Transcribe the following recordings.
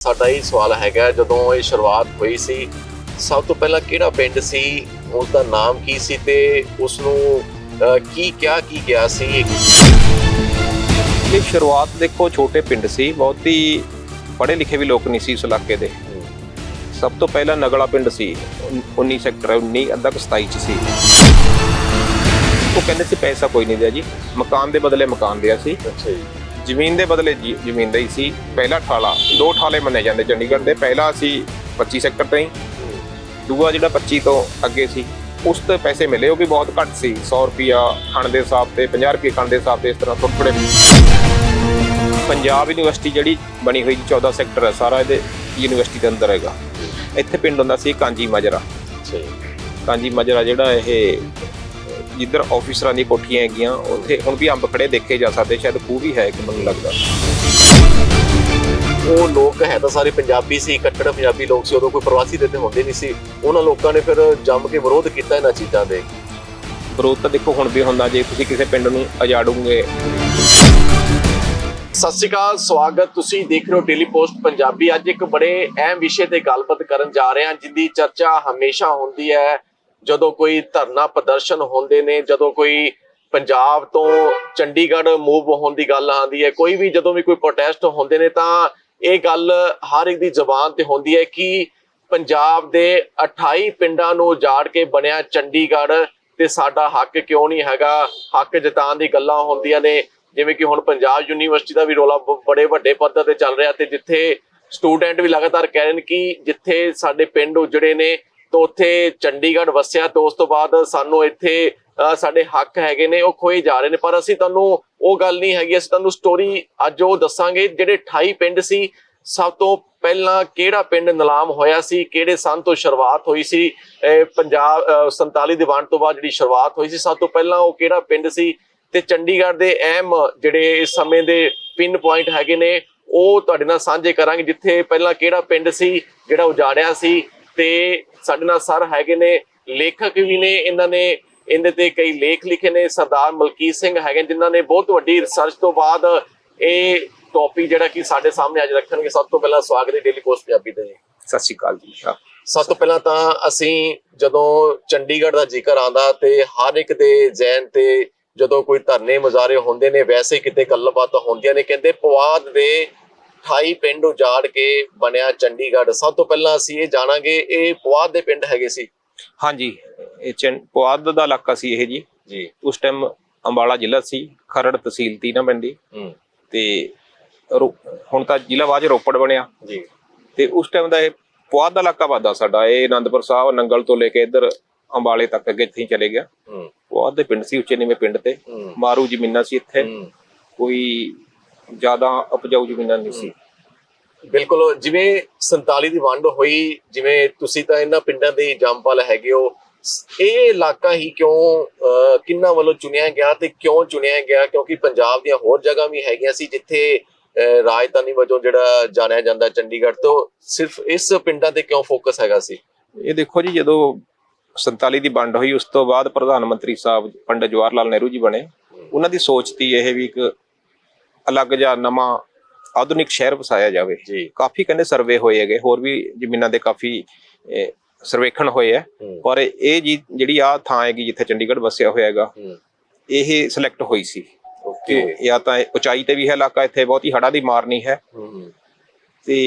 ਸਾਡਾ ਇਹ ਸਵਾਲ ਹੈਗਾ ਜਦੋਂ ਇਹ ਸ਼ੁਰੂਆਤ ਹੋਈ ਸੀ ਸਭ ਤੋਂ ਪਹਿਲਾਂ ਕਿਹੜਾ ਪਿੰਡ ਸੀ ਉਸ ਦਾ ਨਾਮ ਕੀ ਸੀ ਤੇ ਉਸ ਨੂੰ ਕੀ ਕਿਹਾ ਕੀ ਗਿਆ ਸੀ? ਇਹ ਸ਼ੁਰੂਆਤ ਦੇਖੋ ਛੋਟੇ ਪਿੰਡ ਸੀ ਬਹੁਤ ਹੀ ਪੜ੍ਹੇ ਲਿਖੇ ਵੀ ਲੋਕ ਨਹੀਂ ਸੀ ਇਸ ਇਲਾਕੇ ਦੇ। ਸਭ ਤੋਂ ਪਹਿਲਾਂ ਨਗਲਾ ਪਿੰਡ ਸੀ 19 ਸੈਕਟਰ 19 ਅੱਧਾ ਕੁ 27 ਚ ਸੀ। ਉਹ ਕਹਿੰਦੇ ਸੀ ਪੈਸਾ ਕੋਈ ਨਹੀਂ ਦਿਆ ਜੀ ਮਕਾਨ ਦੇ ਬਦਲੇ ਮਕਾਨ ਦਿਆ ਸੀ। ਅੱਛਾ ਜੀ। ਜ਼ਮੀਨ ਦੇ ਬਦਲੇ ਜ਼ਮੀਨ ਦਾ ਹੀ ਸੀ। ਪਹਿਲਾ ਠਾਲਾ। ਦੋ ਠਾਲੇ ਮੰਨੇ ਜਾਂਦੇ ਚੰਡੀਗੜ੍ਹ ਦੇ। ਪਹਿਲਾ ਸੀ 25 ਸੈਕਟਰ ਤੇ ਦੂਆ ਜਿਹੜਾ 25 ਤੋਂ ਅੱਗੇ ਸੀ ਉਸ ਤੇ ਪੈਸੇ ਮਿਲੇ ਉਹ ਵੀ ਬਹੁਤ ਘੱਟ ਸੀ। 100 ਰੁਪਿਆ ਖਣ ਦੇ ਹਿਸਾਬ ਤੇ 50 ਰੁਪਏ ਖਣ ਦੇ ਹਿਸਾਬ ਤੇ ਇਸ ਤਰ੍ਹਾਂ ਥੋੜ੍ਹੇ ਪੰਜਾਬ ਯੂਨੀਵਰਸਿਟੀ ਜਿਹੜੀ ਬਣੀ ਹੋਈ ਜੀ 14 ਸੈਕਟਰ ਹੈ ਸਾਰਾ ਇਹਦੇ ਯੂਨੀਵਰਸਿਟੀ ਦੇ ਅੰਦਰ ਹੈਗਾ। ਇੱਥੇ ਪਿੰਡ ਹੁੰਦਾ ਸੀ ਕਾਂਜੀ ਮਾਜਰਾ। ਕਾਂਜੀ ਮਾਜਰਾ ਜਿਹੜਾ ਇਹ ਜਿੱਧਰ ਆਫੀਸਰਾਂ ਦੀ ਕੋਠੀਆਂ ਹੈਗੀਆਂ ਉੱਥੇ ਹੁਣ ਵੀ ਅੰਬ ਖੜੇ ਦੇਖੇ ਜਾ ਸਕਦੇ ਸ਼ਾਇਦ ਖੂਹ ਵੀ ਹੈ ਕਿ ਮੈਨੂੰ ਲੱਗਦਾ। ਉਹ ਲੋਕ ਹੈ ਤਾਂ ਸਾਰੇ ਪੰਜਾਬੀ ਸੀ ਕੱਟੜ ਪੰਜਾਬੀ ਲੋਕ ਸੀ ਉਦੋਂ ਕੋਈ ਪ੍ਰਵਾਸੀ ਦੇ ਤੇ ਹੁੰਦੇ ਨਹੀਂ ਸੀ। ਉਹਨਾਂ ਲੋਕਾਂ ਨੇ ਫਿਰ ਜੰਮ ਕੇ ਵਿਰੋਧ ਕੀਤਾ ਇਹਨਾਂ ਚੀਜ਼ਾਂ ਦੇ। ਵਿਰੋਧ ਤਾਂ ਦੇਖੋ ਹੁਣ ਵੀ ਹੁੰਦਾ ਜੇ ਤੁਸੀਂ ਕਿਸੇ ਪਿੰਡ ਨੂੰ ਉਜਾੜੋਗੇ ਸਤਿ ਸ਼੍ਰੀ ਅਕਾਲ ਸਵਾਗਤ ਤੁਸੀਂ ਦੇਖ ਰਹੇ ਹੋ ਡੇਲੀ ਪੋਸਟ ਪੰਜਾਬੀ। ਅੱਜ ਇੱਕ ਬੜੇ ਅਹਿਮ ਵਿਸ਼ੇ ਤੇ ਗੱਲਬਾਤ ਕਰਨ ਜਾ ਰਹੇ ਹਾਂ ਜਿੰਦੀ ਚਰਚਾ ਹਮੇਸ਼ਾ ਹੁੰਦੀ ਹੈ। ਜਦੋਂ ਕੋਈ ਧਰਨਾ ਪ੍ਰਦਰਸ਼ਨ ਹੁੰਦੇ ਨੇ, ਜਦੋਂ ਕੋਈ ਪੰਜਾਬ ਤੋਂ ਚੰਡੀਗੜ੍ਹ ਮੂਵ ਹੋਣ ਦੀ ਗੱਲ ਆਉਂਦੀ ਹੈ, ਕੋਈ ਵੀ ਜਦੋਂ ਵੀ ਕੋਈ ਪ੍ਰੋਟੈਸਟ ਹੁੰਦੇ ਨੇ, ਤਾਂ ਇਹ ਗੱਲ ਹਰ ਇੱਕ ਦੀ ਜ਼ੁਬਾਨ ਤੇ ਹੁੰਦੀ ਹੈ ਕਿ ਪੰਜਾਬ ਦੇ 28 ਪਿੰਡਾਂ ਨੂੰ ਉਜਾੜ ਕੇ ਬਣਿਆ ਚੰਡੀਗੜ੍ਹ ਤੇ ਸਾਡਾ ਹੱਕ ਕਿਉਂ ਨਹੀਂ ਹੈਗਾ? ਹੱਕ ਜਤਾਉਣ ਦੀ ਗੱਲਾਂ ਹੁੰਦੀਆਂ ਨੇ। ਜਿਵੇਂ ਕਿ ਹੁਣ ਪੰਜਾਬ ਯੂਨੀਵਰਸਿਟੀ ਦਾ ਵੀ ਰੋਲਾ ਬੜੇ ਵੱਡੇ ਪੱਧਰ ਤੇ ਚੱਲ ਰਿਹਾ ਤੇ ਜਿੱਥੇ ਸਟੂਡੈਂਟ ਵੀ ਲਗਾਤਾਰ ਕਹਿ ਰਹੇ ਨੇ ਕਿ ਜਿੱਥੇ ਸਾਡੇ ਪਿੰਡ ਉਜੜੇ ਨੇ ਤਾਂ ਉੱਥੇ ਚੰਡੀਗੜ੍ਹ ਵਸਿਆ ਤੇ ਉਸ ਤੋਂ ਬਾਅਦ ਸਾਨੂੰ ਇੱਥੇ ਸਾਡੇ ਹੱਕ ਹੈਗੇ ਨੇ, ਉਹ ਖੋਏ ਜਾ ਰਹੇ ਨੇ। ਪਰ ਅਸੀਂ ਤੁਹਾਨੂੰ ਉਹ ਗੱਲ ਨਹੀਂ ਹੈਗੀ, ਅਸੀਂ ਤੁਹਾਨੂੰ ਸਟੋਰੀ ਅੱਜ ਉਹ ਦੱਸਾਂਗੇ, ਜਿਹੜੇ 28 ਪਿੰਡ ਸੀ, ਸਭ ਤੋਂ ਪਹਿਲਾਂ ਕਿਹੜਾ ਪਿੰਡ ਨਿਲਾਮ ਹੋਇਆ ਸੀ, ਕਿਹੜੇ ਸੰਨ ਤੋਂ ਸ਼ੁਰੂਆਤ ਹੋਈ ਸੀ, ਇਹ ਪੰਜਾਬ ਅਹ 47 ਦੀ ਵੰਡ ਤੋਂ ਬਾਅਦ ਜਿਹੜੀ ਸ਼ੁਰੂਆਤ ਹੋਈ ਸੀ, ਸਭ ਤੋਂ ਪਹਿਲਾਂ ਉਹ ਕਿਹੜਾ ਪਿੰਡ ਸੀ, ਤੇ ਚੰਡੀਗੜ੍ਹ ਦੇ ਅਹਿਮ ਜਿਹੜੇ ਇਸ ਸਮੇਂ ਦੇ ਪਿੰਨ ਪੁਆਇੰਟ ਹੈਗੇ ਨੇ, ਉਹ ਤੁਹਾਡੇ ਨਾਲ ਸਾਂਝੇ ਕਰਾਂਗੇ, ਜਿੱਥੇ ਪਹਿਲਾਂ ਕਿਹੜਾ ਪਿੰਡ ਸੀ, ਜਿਹੜਾ ਉਜਾੜਿਆ ਸੀ ਤੇ ਸਾਡੇ ਨਾਲ ਸਰ ਹੈਗੇ ਨੇ ਲੇਖਕ ਵੀ ਨੇ ਇਹਨਾਂ ਨੇ ਇਹਦੇ ਤੇ ਕਈ ਲੇਖ ਲਿਖੇ ਨੇ ਸਰਦਾਰ ਮਲਕੀਤ ਸਿੰਘ ਹੈਗੇ ਜਿਨ੍ਹਾਂ ਨੇ ਬਹੁਤ ਵੱਡੀ ਰਿਸਰਚ ਤੋਂ ਬਾਅਦ ਇਹ ਟੌਪਿਕ ਜਿਹੜਾ ਕਿ ਸਾਡੇ ਸਾਹਮਣੇ ਅੱਜ ਰੱਖਣਗੇ। ਸਭ ਤੋਂ ਪਹਿਲਾਂ ਸਵਾਗਤ ਹੈ ਡੇਲੀ ਪੋਸਟ ਪੰਜਾਬੀ ਦੇ ਸਤਿ ਸ਼੍ਰੀ ਅਕਾਲ ਜੀ ਸਭ ਤੋਂ ਪਹਿਲਾਂ ਤਾਂ ਅਸੀਂ ਜਦੋਂ ਚੰਡੀਗੜ੍ਹ ਦਾ ਜ਼ਿਕਰ ਆਂਦਾ ਤੇ ਹਰ ਇੱਕ ਦੇ ਜ਼ਹਿਨ ਤੇ ਜਦੋਂ ਕੋਈ ਧਰਨੇ ਮੁਜ਼ਾਹਰੇ ਹੁੰਦੇ ਨੇ ਵੈਸੇ ਕਿਤੇ ਗੱਲਬਾਤ ਹੁੰਦੀਆਂ ਨੇ ਕਹਿੰਦੇ ਪਵਾਦ ਦੇ 28 ਪਿੰਡ ਉਜਾੜ ਕੇ ਬਣਿਆ ਚੰਡੀਗੜ੍ਹ। ਸਭ ਤੋਂ ਪਹਿਲਾਂ ਅਸੀਂ ਇਹ ਜਾਣਾਂਗੇ ਇਹ ਪਵਾਦ ਦੇ ਪਿੰਡ ਹੈਗੇ ਸੀ। ਹਾਂਜੀ ਇਹ ਪੁਆਧ ਦਾ ਇਲਾਕਾ ਸੀ ਇਹ ਜੀ। ਜੀ। ਉਸ ਟਾਈਮ ਅੰਬਾਲਾ ਜ਼ਿਲ੍ਹਾ ਸੀ ਖਰੜ ਤਹਿਸੀਲ ਤੀ ਨਾ ਹੂੰ। ਤੇ ਹੁਣ ਤਾਂ ਜ਼ਿਲ੍ਹਾ ਬਾਅਦ ਰੋਪੜ ਬਣਿਆ। ਜੀ। ਤੇ ਉਸ ਟਾਈਮ ਦਾ ਇਹ ਪੁਆਧ ਦਾ ਇਲਾਕਾ ਵੱਧਦਾ ਸਾਡਾ। ਇਹ ਆਨੰਦਪੁਰ ਸਾਹਿਬ ਨੰਗਲ ਤੋਂ ਲੈ ਕੇ ਇੱਧਰ ਅੰਬਾਲੇ ਤੱਕ ਅੱਗੇ ਇੱਥੇ ਚਲੇ ਗਿਆ। ਹੂੰ। ਪੁਆਧ ਦੇ ਪਿੰਡ ਸੀ ਉੱਚੇ ਨੀਵੇਂ ਪਿੰਡ ਤੇ। ਮਾਰੂ ਜ਼ਮੀਨਾਂ ਸੀ ਇੱਥੇ। ਕੋਈ ਜ਼ਿਆਦਾ ਉਪਜਾਊ ਜ਼ਮੀਨਾਂ ਨਹੀਂ ਸੀ। ਬਿਲਕੁਲ ਜਿਵੇਂ 47 ਦੀ ਵੰਡ ਹੋਈ ਜਿਵੇਂ ਤੁਸੀਂ ਤਾਂ ਇਹਨਾਂ ਪਿੰਡਾਂ ਦੇ ਜੰਮਪਲ ਹੈਗੇ ਹੋ ਇਹ ਇਲਾਕਾ ਹੀ ਕਿਉਂ ਕਿਹਨਾਂ ਵੱਲੋਂ ਚੁਣਿਆ ਗਿਆ ਤੇ ਕਿਉਂ ਚੁਣਿਆ ਗਿਆ? ਕਿਉਂਕਿ ਪੰਜਾਬ ਦੀਆਂ ਹੋਰ ਜਗ੍ਹਾ ਵੀ ਹੈਗੀਆਂ ਸੀ ਜਿੱਥੇ ਰਾਜਧਾਨੀ ਵਜੋਂ ਜਿਹੜਾ ਜਾਣਿਆ ਜਾਂਦਾ ਚੰਡੀਗੜ੍ਹ ਤੋਂ ਸਿਰਫ ਇਸ ਪਿੰਡਾਂ ਤੇ ਕਿਉਂ ਫੋਕਸ ਹੈਗਾ ਸੀ? ਇਹ ਦੇਖੋ ਜੀ ਜਦੋਂ 47 ਦੀ ਵੰਡ ਹੋਈ ਉਸ ਤੋਂ ਬਾਅਦ ਪ੍ਰਧਾਨ ਮੰਤਰੀ ਸਾਹਿਬ ਪੰਡਿਤ ਜਵਾਹਰ ਲਾਲ ਨਹਿਰੂ ਜੀ ਬਣੇ। ਉਹਨਾਂ ਦੀ ਸੋਚ ਤੀ ਇਹ ਵੀ ਇੱਕ ਅਲੱਗ ਜਿਹਾ ਨਵਾਂ ਆਧੁਨਿਕ ਸ਼ਹਿਰ ਵਸਾਇਆ ਜਾਵੇ। ਜੀ। ਕਾਫੀ ਕਹਿੰਦੇ ਸਰਵੇ ਹੋਏ ਹੈਗੇ ਹੋਰ ਵੀ ਜ਼ਮੀਨਾਂ ਦੇ ਕਾਫੀ ਸਰਵੇਖਣ ਹੋਏ ਹੈ ਹੂੰ। ਪਰ ਇਹ ਜੀ ਜਿਹੜੀ ਆ ਥਾਂ ਹੈਗੀ ਜਿੱਥੇ ਚੰਡੀਗੜ੍ਹ ਵਸਿਆ ਹੋਇਆ ਹੈਗਾ ਹੂੰ। ਇਹ ਸਿਲੈਕਟ ਹੋਈ ਸੀ। ਓਕੇ। ਜਾਂ ਤਾਂ ਉਚਾਈ ਤੇ ਵੀ ਹੈ ਇਲਾਕਾ ਇੱਥੇ ਬਹੁਤੀ ਹੜਾ ਦੀ ਮਾਰ ਨਹੀਂ ਹੈ ਹੂੰ। ਤੇ